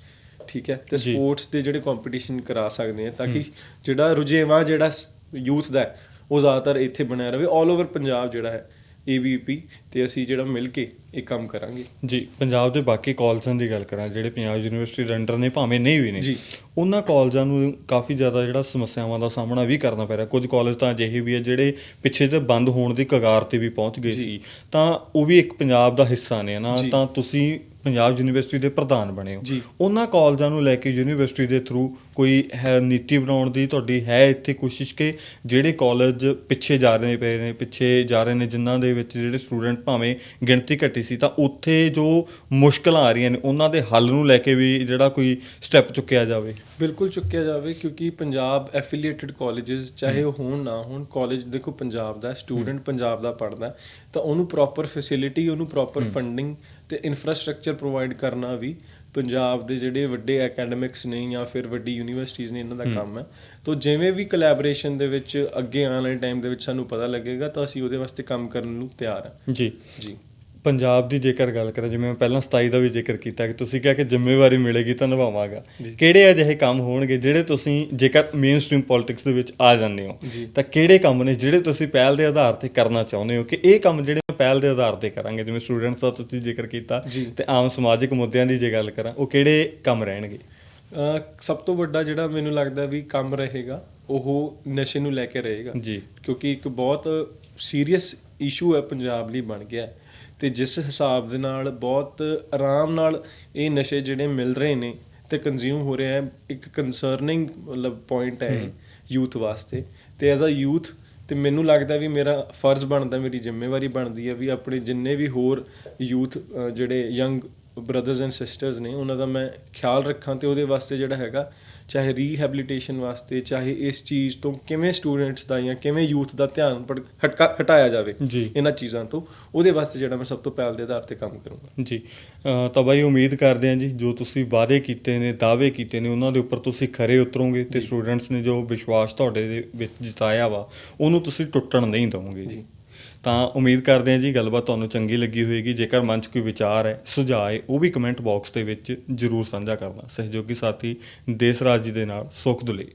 ਠੀਕ ਹੈ ਤੇ। ਸਪੋਰਟਸ ਦੇ ਜਿਹੜੇ ਕੰਪੀਟੀਸ਼ਨ ਕਰਾ ਸਕਦੇ ਹਾਂ ਤਾਂ ਕਿ ਜਿਹੜਾ ਰੁਝੇਵਾਂ ਜਿਹੜਾ ਯੂਥ ਦਾ ਉਹ ਜ਼ਿਆਦਾਤਰ ਇੱਥੇ ਬਣਿਆ ਰਵੇ 올 ਓਵਰ ਪੰਜਾਬ ਜਿਹੜਾ ਹੈ ABP ਤੇ ਅਸੀਂ ਜਿਹੜਾ ਮਿਲ ਕੇ ਇਹ ਕੰਮ ਕਰਾਂਗੇ ਜੀ ਪੰਜਾਬ ਦੇ ਬਾਕੀ ਕਾਲਜਾਂ ਦੀ ਗੱਲ ਕਰਾਂ ਜਿਹੜੇ ਪੰਜਾਬ ਯੂਨੀਵਰਸਿਟੀ ਦੇ ਅੰਡਰ ਨੇ ਭਾਵੇਂ ਨਹੀਂ ਵੀ ਨੇ ਜੀ। ਉਹਨਾਂ ਕਾਲਜਾਂ ਨੂੰ ਕਾਫੀ ਜ਼ਿਆਦਾ ਜਿਹੜਾ ਸਮੱਸਿਆਵਾਂ ਦਾ ਸਾਹਮਣਾ ਵੀ ਕਰਨਾ ਪੈ ਰਿਹਾ ਕੁਝ ਕਾਲਜ ਤਾਂ ਅਜਿਹੇ ਵੀ ਆ ਜਿਹੜੇ ਪਿੱਛੇ ਤੇ ਬੰਦ ਹੋਣ ਦੀ ਕਗਾਰ ਤੇ ਵੀ ਪਹੁੰਚ ਗਏ। ਸੀ ਤਾਂ ਉਹ ਵੀ ਇੱਕ ਪੰਜਾਬ ਦਾ ਹਿੱਸਾ ਨੇ ਨਾ। ਤਾਂ ਤੁਸੀਂ ਪੰਜਾਬ ਯੂਨੀਵਰਸਿਟੀ ਦੇ ਪ੍ਰਧਾਨ ਬਣੇ ਹੋ। ਉਹਨਾਂ ਕਾਲਜਾਂ ਨੂੰ ਲੈ ਕੇ ਯੂਨੀਵਰਸਿਟੀ ਦੇ ਥਰੂ ਕੋਈ ਹੈ ਨੀਤੀ ਬਣਾਉਣ ਦੀ ਤੁਹਾਡੀ ਹੈ ਇੱਥੇ ਕੋਸ਼ਿਸ਼ ਕਿ ਜਿਹੜੇ ਕਾਲਜ ਪਿੱਛੇ ਜਾ ਰਹੇ ਪਏ ਨੇ ਪਿੱਛੇ ਜਾ ਰਹੇ ਨੇ ਜਿਨ੍ਹਾਂ ਦੇ ਵਿੱਚ ਜਿਹੜੇ ਸਟੂਡੈਂਟ ਭਾਵੇਂ ਗਿਣਤੀ ਘਟੀ ਸੀ ਤਾਂ ਉੱਥੇ ਜੋ ਮੁਸ਼ਕਲਾਂ ਆ ਰਹੀਆਂ ਨੇ ਉਹਨਾਂ ਦੇ ਹੱਲ ਨੂੰ ਲੈ ਕੇ ਵੀ ਜਿਹੜਾ ਕੋਈ ਸਟੈਪ ਚੁੱਕਿਆ ਜਾਵੇ। ਬਿਲਕੁਲ ਚੁੱਕਿਆ ਜਾਵੇ ਕਿਉਂਕਿ ਪੰਜਾਬ ਐਫੀਲੀਏਟਡ ਕਾਲਜਸ ਚਾਹੇ ਉਹ ਹੋਣ ਨਾ ਹੋਣ ਕਾਲਜ ਦੇਖੋ ਪੰਜਾਬ ਦਾ ਸਟੂਡੈਂਟ ਪੰਜਾਬ ਦਾ ਪੜਦਾ ਤਾਂ ਉਹਨੂੰ ਪ੍ਰੋਪਰ ਫੈਸਿਲਿਟੀ ਉਹਨੂੰ ਪ੍ਰੋਪਰ ਫੰਡਿੰਗ ਤੇ ਇਨਫਰਾਸਟ੍ਰਕਚਰ ਪ੍ਰੋਵਾਈਡ ਕਰਨਾ ਵੀ ਪੰਜਾਬ ਦੇ ਜਿਹੜੇ ਵੱਡੇ ਐਕੈਡਮਿਕਸ ਨੇ ਜਾਂ ਫਿਰ ਵੱਡੀ ਯੂਨੀਵਰਸਿਟੀਆਂ ਨੇ ਇਹਨਾਂ ਦਾ ਕੰਮ ਹੈ। ਤਾਂ ਜਿਵੇਂ ਵੀ ਕੋਲੈਬੋਰੇਸ਼ਨ ਦੇ ਵਿੱਚ ਅੱਗੇ ਆਉਣ ਵਾਲੇ ਟਾਈਮ ਦੇ ਵਿੱਚ ਸਾਨੂੰ ਪਤਾ ਲੱਗੇਗਾ ਤਾਂ ਅਸੀਂ ਉਹਦੇ ਵਾਸਤੇ ਕੰਮ ਕਰਨ ਨੂੰ ਤਿਆਰ ਹਾਂ। ਜੀ। ਜੀ। ਪੰਜਾਬ ਦੀ ਜੇਕਰ ਗੱਲ ਕਰਾਂ ਜਿਵੇਂ ਮੈਂ ਪਹਿਲਾਂ 27 ਦਾ ਵੀ ਜ਼ਿਕਰ ਕੀਤਾ ਕਿ ਤੁਸੀਂ ਕਿਹਾ ਕਿ ਜ਼ਿੰਮੇਵਾਰੀ ਮਿਲੇਗੀ ਤਾਂ ਨਿਭਾਵਾਂਗਾ। ਕਿਹੜੇ ਅਜਿਹੇ ਕੰਮ ਹੋਣਗੇ ਜਿਹੜੇ ਤੁਸੀਂ ਜੇਕਰ ਮੇਨ ਸਟ੍ਰੀਮ ਪੋਲਿਟਿਕਸ ਦੇ ਵਿੱਚ ਆ ਜਾਂਦੇ ਹੋ। ਤਾਂ ਕਿਹੜੇ ਕੰਮ ਨੇ ਜਿਹੜੇ ਤੁਸੀਂ ਪਹਿਲ ਦੇ ਆਧਾਰ ਤੇ ਕਰਨਾ ਚਾਹੁੰਦੇ ਹੋ ਕਿ ਇਹ ਕੰਮ ਜਿਹੜੇ ਪਹਿਲ ਦੇ ਆਧਾਰ ਤੇ ਕਰਾਂਗੇ ਜਿਵੇਂ ਸਟੂਡੈਂਟਸ ਦਾ ਤੁਸੀਂ ਜ਼ਿਕਰ ਕੀਤਾ। ਤੇ ਆਮ ਸਮਾਜਿਕ ਮੁੱਦਿਆਂ ਦੀ ਜੇ ਗੱਲ ਕਰਾਂ ਉਹ ਕਿਹੜੇ ਕੰਮ ਰਹਿਣਗੇ? ਸਭ ਤੋਂ ਵੱਡਾ ਜਿਹੜਾ ਮੈਨੂੰ ਲੱਗਦਾ ਵੀ ਕੰਮ ਰਹੇਗਾ ਉਹ ਨਸ਼ੇ ਨੂੰ ਲੈ ਕੇ ਰਹੇਗਾ। ਜੀ। ਕਿਉਂਕਿ ਇੱਕ ਬਹੁਤ ਸੀਰੀਅਸ ਇਸ਼ੂ ਹੈ ਪੰਜਾਬ ਲਈ ਬਣ ਗਿਆ ਤੇ ਜਿਸ ਹਿਸਾਬ ਦੇ ਨਾਲ ਬਹੁਤ ਆਰਾਮ ਨਾਲ ਇਹ ਨਸ਼ੇ ਜਿਹੜੇ ਮਿਲ ਰਹੇ ਨੇ ਤੇ ਕੰਜ਼ਿਊਮ ਹੋ ਰਿਹਾ ਹੈ ਇੱਕ ਕਨਸਰਨਿੰਗ ਮਤਲਬ ਪੁਆਇੰਟ ਹੈ ਯੂਥ ਵਾਸਤੇ। ਤੇ ਐਜ਼ ਅ ਯੂਥ ਤੇ ਮੈਨੂੰ ਲੱਗਦਾ ਵੀ ਮੇਰਾ ਫਰਜ਼ ਬਣਦਾ, ਮੇਰੀ ਜ਼ਿੰਮੇਵਾਰੀ ਬਣਦੀ ਹੈ ਵੀ ਆਪਣੇ ਜਿੰਨੇ ਵੀ ਹੋਰ ਯੂਥ ਜਿਹੜੇ ਯੰਗ ਬ੍ਰਦਰਸ ਐਂਡ ਸਿਸਟਰਸ ਨੇ, ਉਹਨਾਂ ਦਾ ਮੈਂ ਖਿਆਲ ਰੱਖਾਂ ਤੇ ਉਹਦੇ ਵਾਸਤੇ ਜਿਹੜਾ ਹੈਗਾ ਚਾਹੇ ਰੀਹੈਬਿਲਿਟੇਸ਼ਨ ਵਾਸਤੇ ਚਾਹੇ ਇਸ ਚੀਜ਼ ਤੋਂ ਕਿਵੇਂ ਸਟੂਡੈਂਟਸ ਦਾ ਜਾਂ ਕਿਵੇਂ ਯੂਥ ਦਾ ਧਿਆਨ ਹਟਕਾ ਹਟਾਇਆ ਜਾਵੇ। ਇਹਨਾਂ ਚੀਜ਼ਾਂ ਤੋਂ ਉਹਦੇ ਵਾਸਤੇ ਜਿਹੜਾ ਮੈਂ ਸਭ ਤੋਂ ਪਹਿਲ ਦੇ ਆਧਾਰ ਤੇ ਕੰਮ ਕਰੂੰਗਾ। ਜੀ। ਤਾਂ ਬਾਈ ਉਮੀਦ ਕਰਦੇ ਹਾਂ ਜੀ ਜੋ ਤੁਸੀਂ ਵਾਅਦੇ ਕੀਤੇ ਨੇ ਦਾਅਵੇ ਕੀਤੇ ਨੇ ਉਹਨਾਂ ਦੇ ਉੱਪਰ ਤੁਸੀਂ ਖਰੇ ਉਤਰੋਗੇ ਤੇ ਸਟੂਡੈਂਟਸ ਨੇ ਜੋ ਵਿਸ਼ਵਾਸ ਤੁਹਾਡੇ ਦੇ ਵਿੱਚ ਜਿਤਾਇਆ ਵਾ ਉਹਨੂੰ ਤੁਸੀਂ ਟੁੱਟਣ ਨਹੀਂ ਦਵੋਗੇ ਜੀ। ਤਾਂ ਉਮੀਦ ਕਰਦੇ ਹਾਂ ਜੀ ਗੱਲਬਾਤ ਤੁਹਾਨੂੰ ਚੰਗੀ ਲੱਗੀ ਹੋਏਗੀ। ਜੇਕਰ ਮਨ 'ਚ ਕੋਈ ਵਿਚਾਰ ਹੈ, ਸੁਝਾਅ ਹੈ, ਉਹ ਵੀ ਕਮੈਂਟ ਬਾਕਸ ਦੇ ਵਿੱਚ ਜਰੂਰ ਸਾਂਝਾ ਕਰਨਾ। ਸਹਿਯੋਗੀ ਸਾਥੀ ਦੇਸਰਾਜ ਜੀ ਦੇ ਨਾਲ ਸੁਖ ਦੁਲੇ।